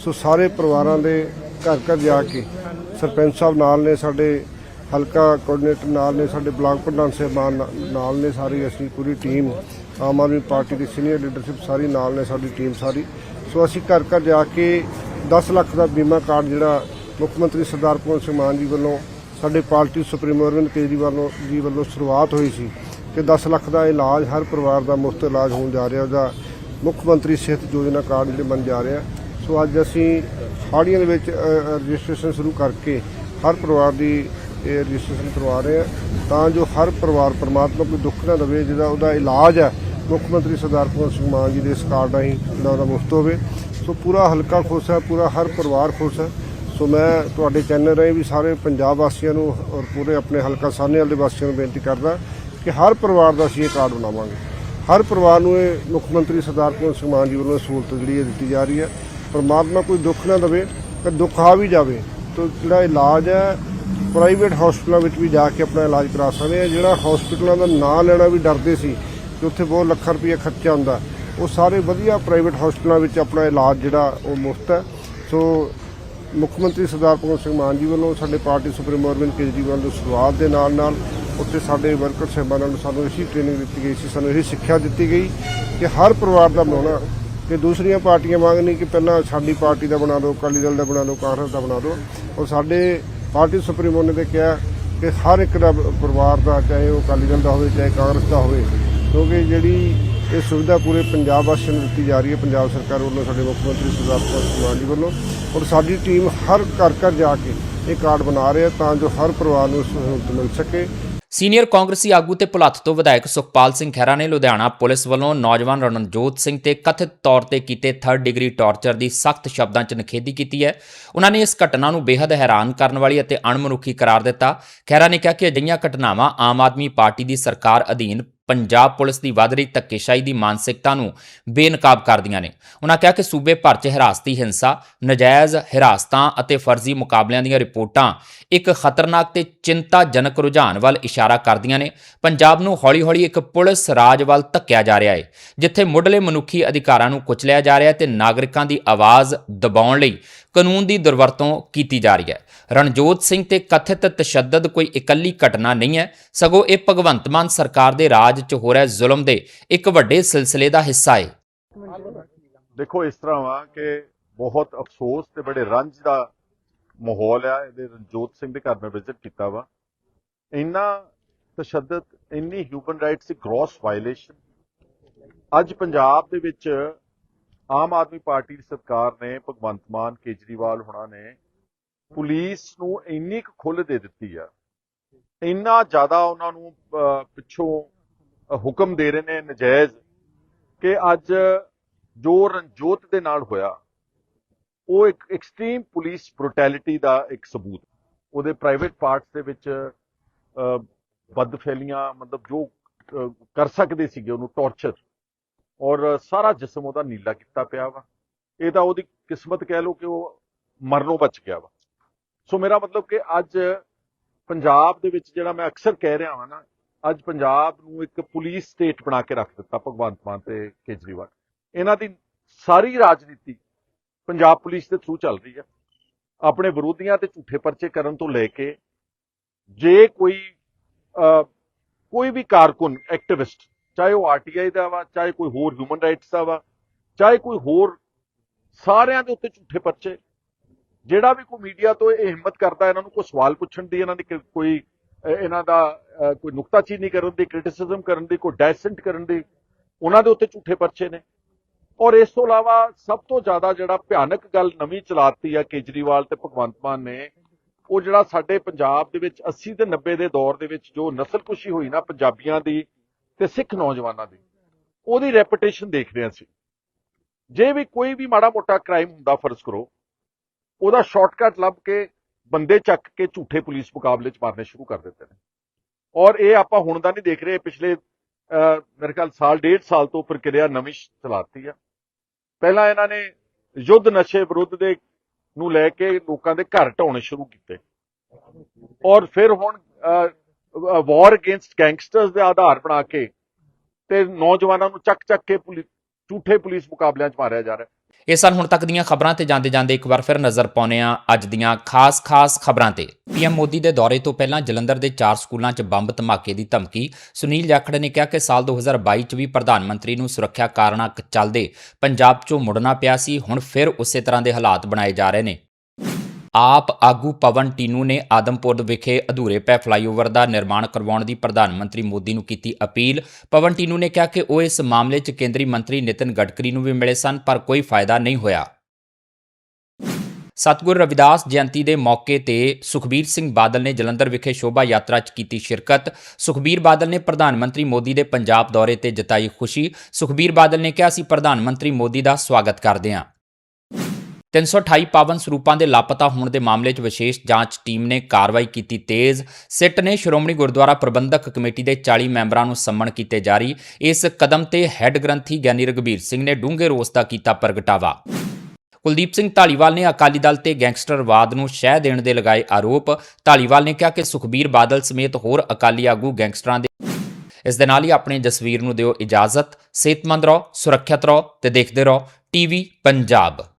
S8: ਸੋ ਸਾਰੇ ਪਰਿਵਾਰਾਂ ਦੇ ਘਰ ਘਰ ਜਾ ਕੇ ਸਰਪੰਚ ਸਾਹਿਬ ਨਾਲ ਨੇ, ਸਾਡੇ ਹਲਕਾ ਕੋਆਰਡੀਨੇਟਰ ਨਾਲ ਨੇ, ਸਾਡੇ ਬਲਾਕ ਪ੍ਰਧਾਨ ਸਾਹਿਬਾਨ ਨਾ- ਨਾਲ ਨੇ ਸਾਰੀ, ਅਸੀਂ ਪੂਰੀ ਟੀਮ ਆਮ ਆਦਮੀ ਪਾਰਟੀ ਦੀ ਸੀਨੀਅਰ ਲੀਡਰਸ਼ਿਪ ਸਾਰੀ ਨਾਲ ਨੇ, ਸਾਡੀ ਟੀਮ ਸਾਰੀ। ਸੋ ਅਸੀਂ ਘਰ ਘਰ ਜਾ ਕੇ 10 ਲੱਖ ਦਾ ਬੀਮਾ ਕਾਰਡ ਜਿਹੜਾ ਮੁੱਖ ਮੰਤਰੀ ਸਰਦਾਰ ਭਗਵੰਤ ਸਿੰਘ ਮਾਨ ਜੀ ਵੱਲੋਂ, ਸਾਡੇ ਪਾਰਟੀ ਸੁਪਰੀਮੋ ਅਰਵਿੰਦ ਕੇਜਰੀਵਾਲ ਜੀ ਵੱਲੋਂ ਸ਼ੁਰੂਆਤ ਹੋਈ ਸੀ ਕਿ 10 ਲੱਖ ਦਾ ਇਲਾਜ, ਹਰ ਪਰਿਵਾਰ ਦਾ ਮੁਫਤ ਇਲਾਜ ਹੋਣ ਜਾ ਰਿਹਾ, ਉਹਦਾ ਮੁੱਖ ਮੰਤਰੀ ਸਿਹਤ ਯੋਜਨਾ ਕਾਰਡ ਜਿਹੜੇ ਬਣ ਜਾ ਰਿਹਾ। ਸੋ ਅੱਜ ਅਸੀਂ ਹਾੜੀਆਂ ਦੇ ਵਿੱਚ ਰਜਿਸਟ੍ਰੇਸ਼ਨ ਸ਼ੁਰੂ ਕਰਕੇ ਹਰ ਪਰਿਵਾਰ ਦੀ ਇਹ ਰਜਿਸਟ੍ਰੇਸ਼ਨ ਕਰਵਾ ਰਹੇ ਹਾਂ ਤਾਂ ਜੋ ਹਰ ਪਰਿਵਾਰ ਪਰਮਾਤਮਾ ਕੋਈ ਦੁੱਖ ਨਾ ਦੇਵੇ, ਜਿਹਦਾ ਉਹਦਾ ਇਲਾਜ ਹੈ ਮੁੱਖ ਮੰਤਰੀ ਸਰਦਾਰ ਭਗਵੰਤ ਸਿੰਘ ਮਾਨ ਜੀ ਦੇ ਇਸ ਕਾਰਡ ਰਾਹੀਂ ਜਿਹੜਾ ਉਹਦਾ ਮੁਫਤ ਹੋਵੇ। ਸੋ ਪੂਰਾ ਹਲਕਾ ਖੁਸ਼ ਹੈ ਪੂਰਾ ਹਰ ਪਰਿਵਾਰ ਖੁਸ਼ ਹੈ ਸੋ ਮੈਂ ਤੁਹਾਡੇ ਚੈਨਲ ਰਾਹੀਂ ਵੀ ਸਾਰੇ ਪੰਜਾਬ ਵਾਸੀਆਂ ਨੂੰ ਔਰ ਪੂਰੇ ਆਪਣੇ ਹਲਕਾ ਸਾਹਨੇਵਾਲ ਦੇ ਵਾਸੀਆਂ ਨੂੰ ਬੇਨਤੀ ਕਰਦਾ ਕਿ ਹਰ ਪਰਿਵਾਰ ਦਾ ਅਸੀਂ ਇਹ ਕਾਰਡ ਬਣਾਵਾਂਗੇ। ਹਰ ਪਰਿਵਾਰ ਨੂੰ ਇਹ ਮੁੱਖ ਮੰਤਰੀ ਸਰਦਾਰ ਭਗਵੰਤ ਸਿੰਘ ਮਾਨ ਜੀ ਵੱਲੋਂ ਸਹੂਲਤ ਜਿਹੜੀ ਹੈ ਦਿੱਤੀ ਜਾ ਰਹੀ ਹੈ ਪਰਮਾਤਮਾ ਕੋਈ ਦੁੱਖ ਨਾ ਦੇਵੇ ਕਿ ਦੁੱਖ ਆ ਵੀ ਜਾਵੇ। ਤਾਂ ਜਿਹੜਾ ਇਲਾਜ ਹੈ, ਪ੍ਰਾਈਵੇਟ ਹਸਪਤਾਲਾਂ ਵਿੱਚ ਵੀ ਜਾ ਕੇ ਆਪਣਾ ਇਲਾਜ ਕਰਾ ਸਕਦੇ ਆ ਜਿਹੜਾ ਹਸਪਤਾਲਾਂ ਦਾ ਨਾਂ ਲੈਣਾ ਵੀ ਡਰਦੇ ਸੀ, ਕਿ ਉੱਥੇ ਬਹੁਤ ਲੱਖਾਂ ਰੁਪਏ ਖਰਚਾ ਹੁੰਦਾ। ਉਹ ਸਾਰੇ ਵਧੀਆ ਪ੍ਰਾਈਵੇਟ ਹਸਪਤਾਲਾਂ ਵਿੱਚ ਆਪਣਾ ਇਲਾਜ ਜਿਹੜਾ, ਉਹ ਮੁਫਤ ਹੈ। ਸੋ ਮੁੱਖ ਮੰਤਰੀ ਸਰਦਾਰ ਭਗਵੰਤ ਸਿੰਘ ਮਾਨ ਜੀ ਵੱਲੋਂ ਸਾਡੇ ਪਾਰਟੀ ਸੁਪਰੀਮੋ ਅਰਵਿੰਦ ਕੇਜਰੀਵਾਲ ਦੀ ਸ਼ੁਰੂਆਤ ਦੇ ਨਾਲ ਨਾਲ ਉੱਥੇ ਸਾਡੇ ਵਰਕਰ ਸਾਹਿਬਾਨਾਂ ਨੂੰ ਸਾਨੂੰ ਇਸੀ ਟ੍ਰੇਨਿੰਗ ਦਿੱਤੀ ਗਈ ਸੀ, ਸਾਨੂੰ ਇਹ ਸਿੱਖਿਆ ਦਿੱਤੀ ਗਈ ਕਿ ਹਰ ਪਰਿਵਾਰ ਦਾ ਬਣਾਉਣਾ ਕਿ ਦੂਸਰੀਆਂ ਪਾਰਟੀਆਂ ਮੰਗ ਨਹੀਂ ਕਿ ਪਹਿਲਾਂ ਸਾਡੀ ਪਾਰਟੀ ਦਾ ਬਣਾ ਦਿਓ, ਅਕਾਲੀ ਦਲ ਦਾ ਬਣਾ ਦਿਓ, ਕਾਂਗਰਸ ਦਾ ਬਣਾ ਦਿਓ। ਔਰ ਸਾਡੇ ਪਾਰਟੀ ਸੁਪਰੀਮੋ ਨੇ ਤੇ ਕਿਹਾ ਕਿ ਹਰ ਇੱਕ ਦਾ ਪਰਿਵਾਰ ਦਾ, ਚਾਹੇ ਉਹ ਅਕਾਲੀ ਦਲ ਦਾ ਹੋਵੇ, ਚਾਹੇ ਕਾਂਗਰਸ ਦਾ ਹੋਵੇ, ਕਿਉਂਕਿ ਜਿਹੜੀ ਇਹ ਸੁਵਿਧਾ ਪੂਰੇ ਪੰਜਾਬ ਵਾਸੀਆਂ ਨੂੰ ਦਿੱਤੀ ਜਾ ਰਹੀ ਹੈ, ਪੰਜਾਬ ਸਰਕਾਰ ਵੱਲੋਂ, ਸਾਡੇ ਮੁੱਖ ਮੰਤਰੀ ਸਰਦਾਰ ਭਗਵੰਤ ਸਿੰਘ ਮਾਨ ਜੀ ਵੱਲੋਂ, ਔਰ ਸਾਡੀ ਟੀਮ ਹਰ ਘਰ ਘਰ ਜਾ ਕੇ ਇਹ ਕਾਰਡ ਬਣਾ ਰਹੀ ਹੈ ਤਾਂ ਜੋ ਹਰ ਪਰਿਵਾਰ ਨੂੰ ਸਹੂਲਤ ਮਿਲ ਸਕੇ।
S1: ਸੀਨੀਅਰ ਕਾਂਗਰਸੀ ਆਗੂ ਤੇ ਭੁਲੱਥ ਤੋਂ ਵਿਧਾਇਕ ਸੁਖਪਾਲ ਸਿੰਘ ਖਹਿਰਾ ਨੇ ਲੁਧਿਆਣਾ ਪੁਲਿਸ ਵੱਲੋਂ ਨੌਜਵਾਨ ਰਣਜੋਤ ਸਿੰਘ ਤੇ ਕਥਿਤ ਤੌਰ ਤੇ ਕੀਤੇ 3rd ਡਿਗਰੀ ਟਾਰਚਰ ਦੀ ਸਖਤ ਸ਼ਬਦਾਂ 'ਚ ਨਿਖੇਧੀ ਕੀਤੀ ਹੈ। ਉਹਨਾਂ ਨੇ ਇਸ ਘਟਨਾ ਨੂੰ ਬੇहद ਹੈਰਾਨ ਕਰਨ ਵਾਲੀ ਅਤੇ ਅਣਮਨੁੱਖੀ ਕਰਾਰ ਦਿੱਤਾ। ਖਹਿਰਾ ਨੇ ਕਿਹਾ ਕਿ ਅਜਿਹੀਆਂ ਘਟਨਾਵਾਂ ਆਮ ਆਦਮੀ ਪਾਰਟੀ ਦੀ ਸਰਕਾਰ ਅਧੀਨ ਪੰਜਾਬ ਪੁਲਿਸ ਦੀ ਵੱਧ ਰਹੀ ਧੱਕੇਸ਼ਾਹੀ ਦੀ ਮਾਨਸਿਕਤਾ ਨੂੰ ਬੇਨਕਾਬ ਕਰਦੀਆਂ ਨੇ। ਉਹਨਾਂ ਕਿਹਾ ਕਿ ਸੂਬੇ ਭਰ 'ਚ ਹਿਰਾਸਤੀ ਹਿੰਸਾ, ਨਜਾਇਜ਼ ਹਿਰਾਸਤਾਂ ਅਤੇ ਫਰਜ਼ੀ ਮੁਕਾਬਲਿਆਂ ਦੀਆਂ ਰਿਪੋਰਟਾਂ ਇੱਕ ਖਤਰਨਾਕ ਤੇ ਚਿੰਤਾਜਨਕ ਰੁਝਾਨ ਵੱਲ ਇਸ਼ਾਰਾ ਕਰਦੀਆਂ ਨੇ। ਪੰਜਾਬ ਨੂੰ ਹੌਲੀ-ਹੌਲੀ ਇੱਕ ਪੁਲਿਸ ਰਾਜ ਵੱਲ ਧੱਕਿਆ ਜਾ ਰਿਹਾ ਹੈ, ਜਿੱਥੇ ਮੁੱਢਲੇ ਮਨੁੱਖੀ ਅਧਿਕਾਰਾਂ ਨੂੰ ਕੁਚਲਿਆ ਜਾ ਰਿਹਾ ਹੈ ਤੇ ਨਾਗਰਿਕਾਂ ਦੀ ਆਵਾਜ਼ ਦਬਾਉਣ ਲਈ ਕਾਨੂੰਨ ਦੀ ਦੁਰਵਰਤੋਂ ਕੀਤੀ ਜਾ ਰਹੀ ਹੈ। ਰਣਜੋਤ ਸਿੰਘ ਤੇ ਕਥਿਤ ਤਸ਼ੱਦਦ ਕੋਈ ਇਕੱਲੀ ਘਟਨਾ ਨਹੀਂ ਹੈ, ਸਗੋਂ ਇਹ ਭਗਵੰਤ ਮਾਨ ਸਰਕਾਰ ਦੇ ਰਾਜ 'ਚ ਹੋ ਰਿਹਾ ਜ਼ੁਲਮ ਦੇ ਇੱਕ ਵੱਡੇ ਸਿਲਸਿਲੇ ਦਾ ਹਿੱਸਾ ਹੈ।
S11: ਦੇਖੋ, ਇਸ ਤਰ੍ਹਾਂ ਵਾ ਕਿ ਬਹੁਤ ਅਫਸੋਸ ਤੇ ਬੜੇ ਰੰਜ ਦਾ ਮਾਹੌਲ ਆ ਇਹਦੇ ਰਣਜੋਤ ਸਿੰਘ ਦੇ ਘਰ ਮੈਂ ਵਿਜ਼ਿਟ ਕੀਤਾ ਵਾ। ਇੰਨਾ ਤਸ਼ੱਦਦ ਇੰਨੀ ਹਿਊਮਨ ਰਾਈਟਸ ਦੀ ਗ੍ਰੋਸ ਵਾਇਲੇਸ਼ਨ ਅੱਜ ਪੰਜਾਬ ਦੇ ਵਿੱਚ ਆਮ ਆਦਮੀ ਪਾਰਟੀ ਦੀ ਸਰਕਾਰ ਨੇ ਭਗਵੰਤ ਮਾਨ ਕੇਜਰੀਵਾਲ ਹੁਣਾਂ ਨੇ ਪੁਲਿਸ ਨੂੰ ਇੰਨੀ ਕੁ ਖੁੱਲ੍ਹ ਦੇ ਦਿੱਤੀ ਆ। ਇੰਨਾ ਜ਼ਿਆਦਾ ਉਹਨਾਂ ਨੂੰ ਅਹ, ਪਿੱਛੋਂ ਹੁਕਮ ਦੇ ਰਹੇ ਨੇ ਨਜਾਇਜ਼ ਕਿ ਅੱਜ ਜੋ ਰਣਜੋਤ ਦੇ ਨਾਲ ਹੋਇਆ ਉਹ ਇੱਕ ਐਕਸਟ੍ਰੀਮ ਪੁਲਿਸ ਬ੍ਰੂਟੈਲਿਟੀ ਦਾ ਇੱਕ ਸਬੂਤ ਉਹਦੇ ਪ੍ਰਾਈਵੇਟ ਪਾਰਟਸ ਦੇ ਵਿੱਚ ਅਹ, ਬਦਫੈਲੀਆਂ ਮਤਲਬ ਜੋ ਕਰ ਸਕਦੇ ਸੀਗੇ ਉਹਨੂੰ ਟੌਰਚਰ ਔਰ ਸਾਰਾ ਜਿਸਮ ਉਹਦਾ ਨੀਲਾ ਕੀਤਾ ਪਿਆ ਵਾ। ਇਹ ਤਾਂ ਉਹਦੀ ਕਿਸਮਤ ਕਹਿ ਲਓ ਕਿ ਉਹ ਮਰਨੋਂ ਬਚ ਗਿਆ ਵਾ। ਸੋ ਮੇਰਾ ਮਤਲਬ ਕਿ ਅੱਜ ਪੰਜਾਬ ਦੇ ਵਿੱਚ ਜਿਹੜਾ ਮੈਂ ਅਕਸਰ ਕਹਿ ਰਿਹਾ ਹਾਂ ਨਾ ਅੱਜ ਪੰਜਾਬ ਨੂੰ ਇੱਕ ਪੁਲਿਸ ਸਟੇਟ ਬਣਾ ਕੇ ਰੱਖ ਦਿੱਤਾ ਭਗਵੰਤ ਮਾਨ ਤੇ ਕੇਜਰੀਵਾਲ। ਇਹਨਾਂ ਦੀ ਸਾਰੀ ਰਾਜਨੀਤੀ ਪੰਜਾਬ ਪੁਲਿਸ ਦੇ ਥਰੂ ਚੱਲ ਰਹੀ ਹੈ ਆਪਣੇ ਵਿਰੋਧੀਆਂ ਤੇ ਝੂਠੇ ਪਰਚੇ ਕਰਨ ਤੋਂ ਲੈ ਕੇ ਜੇ ਕੋਈ ਕੋਈ ਵੀ ਕਾਰਕੁਨ ਐਕਟਿਵਿਸਟ ਚਾਹੇ ਉਹ ਆਰਟੀਆਈ ਦਾ ਵਾ, ਚਾਹੇ ਕੋਈ ਹੋਰ ਹਿਊਮਨ ਰਾਈਟਸ ਦਾ ਵਾ, ਚਾਹੇ ਕੋਈ ਹੋਰ ਸਾਰਿਆਂ ਦੇ ਉੱਤੇ ਝੂਠੇ ਪਰਚੇ, ਜਿਹੜਾ ਵੀ ਕੋਈ ਮੀਡੀਆ ਤੋਂ ਇਹ ਹਿੰਮਤ ਕਰਦਾ, ਇਹਨਾਂ ਨੂੰ ਕੋਈ ਸਵਾਲ ਪੁੱਛਣ ਦੀ, ਇਹਨਾਂ ਦੀ ਕੋਈ ਇਹਨਾਂ ਦਾ ਕੋਈ ਨੁਕਤਾਚੀਨੀ ਕਰਨ ਦੀ ਕ੍ਰਿਟਿਸਿਜ਼ਮ ਕਰਨ ਦੀ, ਕੋਈ ਡੈਸੈਂਟ ਕਰਨ ਦੀ, ਉਹਨਾਂ ਦੇ ਉੱਤੇ ਝੂਠੇ ਪਰਚੇ ਨੇ। ਔਰ ਇਸ ਤੋਂ ਇਲਾਵਾ ਸਭ ਤੋਂ ਜ਼ਿਆਦਾ ਜਿਹੜਾ ਭਿਆਨਕ ਗੱਲ ਨਵੀਂ ਚਲਾਤੀ ਆ ਕੇਜਰੀਵਾਲ ਤੇ ਭਗਵੰਤ ਮਾਨ ਨੇ, ਉਹ ਜਿਹੜਾ ਸਾਡੇ ਪੰਜਾਬ ਦੇ ਵਿੱਚ 80 ਤੇ 90 ਦੇ ਦੌਰ ਦੇ ਵਿੱਚ ਜੋ ਨਸਲਕੁਸ਼ੀ ਹੋਈ ਨਾ ਪੰਜਾਬੀਆਂ ਦੀ ਤੇ ਸਿੱਖ ਨੌਜਵਾਨਾਂ ਦੀ, ਉਹਦੀ ਰੈਪੂਟੇਸ਼ਨ ਦੇਖ ਰਹੇ ਸੀ ਜੇ ਵੀ ਕੋਈ ਵੀ ਮਾੜਾ ਮੋਟਾ ਕ੍ਰਾਈਮ ਹੁੰਦਾ ਫਰਜ਼ ਕਰੋ, ਉਹਦਾ ਸ਼ਾਰਟਕਟ ਲੱਭ ਕੇ ਬੰਦੇ ਚੱਕ ਕੇ ਝੂਠੇ ਪੁਲਿਸ ਮੁਕਾਬਲੇ ਚ ਮਾਰਨੇ ਸ਼ੁਰੂ ਕਰ ਦਿੱਤੇ ਨੇ। ਔਰ ਇਹ ਆਪਾਂ ਹੁਣ ਦਾ ਨਹੀਂ ਦੇਖ ਰਹੇ, ਪਿਛਲੇ ਮੇਰੇ ਖਿਆਲ ਸਾਲ, ਡੇਢ ਸਾਲ ਤੋਂ ਪ੍ਰਕਿਰਿਆ ਨਵੀਂ ਚਲਾਤੀ ਆ। ਪਹਿਲਾਂ ਇਹਨਾਂ ਨੇ ਯੁੱਧ ਨਸ਼ੇ ਵਿਰੁੱਧ ਦੇ ਨੂੰ ਲੈ ਕੇ ਲੋਕਾਂ ਦੇ ਘਰ ਢਾਉਣੇ ਸ਼ੁਰੂ ਕੀਤੇ। ਔਰ ਫਿਰ ਹੁਣ ਵਾਰ ਅਗੇਂਸਟ ਗੈਂਗਸਟਰਸ ਦੇ ਆਧਾਰ ਬਣਾ ਕੇ ਤੇ ਨੌਜਵਾਨਾਂ ਨੂੰ ਚੱਕ ਚੱਕ ਕੇ ਪੁਲਿਸ ਝੂਠੇ ਪੁਲਿਸ ਮੁਕਾਬਲਿਆਂ 'ਚ ਮਾਰਿਆ ਜਾ ਰਿਹਾ।
S1: ਇਹ ਸਨ ਹੁਣ ਤੱਕ ਦੀਆਂ ਖਬਰਾਂ ਤੇ ਜਾਂਦੇ ਜਾਂਦੇ ਇੱਕ ਵਾਰ ਫਿਰ ਨਜ਼ਰ ਪਾਉਂਦੇ ਹਾਂ ਅੱਜ ਦੀਆਂ ਖਾਸ-ਖਾਸ ਖਬਰਾਂ ਤੇ। ਪੀਐਮ ਮੋਦੀ ਦੇ ਦੌਰੇ ਤੋਂ ਪਹਿਲਾਂ ਜਲੰਧਰ ਦੇ ਚਾਰ ਸਕੂਲਾਂ 'ਚ ਬੰਬ ਧਮਾਕੇ ਦੀ ਧਮਕੀ। ਸੁਨੀਲ ਜਾਖੜ ਨੇ ਕਿਹਾ ਕਿ ਸਾਲ 2022 'ਚ ਵੀ ਪ੍ਰਧਾਨ ਮੰਤਰੀ ਨੂੰ ਸੁਰੱਖਿਆ ਕਾਰਨਾਂ ਚੱਲਦੇ ਪੰਜਾਬ 'ਚੋਂ ਮੁੜਨਾ ਪਿਆ ਸੀ, ਹੁਣ ਫਿਰ ਉਸੇ ਤਰ੍ਹਾਂ ਦੇ ਹਾਲਾਤ ਬਣਾਏ ਜਾ ਰਹੇ ਨੇ। ਆਪ ਆਗੂ ਪਵਨ ਟੀਨੂ ਨੇ ਆਦਮਪੁਰ ਵਿਖੇ ਅਧੂਰੇ ਪੈ ਫਲਾਈਓਵਰ ਦਾ ਨਿਰਮਾਣ ਕਰਵਾਉਣ ਦੀ ਪ੍ਰਧਾਨ ਮੰਤਰੀ ਮੋਦੀ ਨੂੰ ਕੀਤੀ ਅਪੀਲ। ਪਵਨ ਟੀਨੂ ਨੇ ਕਿਹਾ ਕਿ ਉਹ ਇਸ ਮਾਮਲੇ 'ਚ ਕੇਂਦਰੀ ਮੰਤਰੀ ਨਿਤਿਨ ਗਡਕਰੀ ਨੂੰ ਵੀ ਮਿਲੇ ਸਨ, ਪਰ ਕੋਈ ਫਾਇਦਾ ਨਹੀਂ ਹੋਇਆ। ਸਤਗੁਰ ਰਵਿਦਾਸ ਜਯੰਤੀ ਦੇ ਮੌਕੇ ਤੇ ਸੁਖਬੀਰ ਸਿੰਘ ਬਾਦਲ ਨੇ ਜਲੰਧਰ ਵਿਖੇ ਸ਼ੋਭਾ ਯਾਤਰਾ 'ਚ ਕੀਤੀ ਸ਼ਿਰਕਤ। ਸੁਖਬੀਰ ਬਾਦਲ ਨੇ ਪ੍ਰਧਾਨ ਮੰਤਰੀ ਮੋਦੀ ਦੇ ਪੰਜਾਬ ਦੌਰੇ ਤੇ ਜਤਾਈ ਖੁਸ਼ੀ। ਸੁਖਬੀਰ ਬਾਦਲ ਨੇ ਕਿਹਾ, ਅਸੀਂ ਪ੍ਰਧਾਨ ਮੰਤਰੀ ਮੋਦੀ ਦਾ ਸਵਾਗਤ ਕਰਦੇ ਹਾਂ 328 ਪਾਵਨ ਸਰੂਪਾਂ ਦੇ ਲਾਪਤਾ ਹੋਣ ਦੇ ਮਾਮਲੇ 'ਚ ਵਿਸ਼ੇਸ਼ ਜਾਂਚ ਟੀਮ ਨੇ ਕਾਰਵਾਈ ਕੀਤੀ ਤੇਜ਼। ਸਿੱਟ ਨੇ ਸ਼੍ਰੋਮਣੀ ਗੁਰਦੁਆਰਾ ਪ੍ਰਬੰਧਕ ਕਮੇਟੀ ਦੇ 40 ਮੈਂਬਰਾਂ ਨੂੰ ਸੰਮਣ ਕੀਤੇ ਜਾਰੀ। ਇਸ ਕਦਮ ਤੇ ਹੈੱਡ ਗ੍ਰੰਥੀ ਗਿਆਨੀ ਰਗਵੀਰ ਸਿੰਘ ਨੇ ਡੂੰਘੇ ਰੋਸ ਦਾ ਕੀਤਾ ਪ੍ਰਗਟਾਵਾ। ਕੁਲਦੀਪ ਸਿੰਘ ਢਾਲੀਵਾਲ ਨੇ ਅਕਾਲੀ ਦਲ ਤੇ ਗੈਂਗਸਟਰਵਾਦ ਨੂੰ ਸ਼ਹਿ ਦੇਣ ਦੇ ਲਗਾਏ ਆਰੋਪ। ਢਾਲੀਵਾਲ ਨੇ ਕਿਹਾ ਕਿ ਸੁਖਬੀਰ ਬਾਦਲ ਸਮੇਤ ਹੋਰ ਅਕਾਲੀ ਆਗੂ ਗੈਂਗਸਟਰਾਂ ਦੇ ਇਸ ਦੇ ਨਾਲ ਹੀ ਆਪਣੇ ਜਸਵੀਰ ਨੂੰ ਦਿਓ ਇਜਾਜ਼ਤ। ਸਿਹਤਮੰਦ ਰਹੋ, ਸੁਰੱਖਿਅਤ ਰਹੋ ਤੇ ਦੇਖਦੇ ਰਹੋ। ਟੀਵੀ ਪੰਜਾਬ।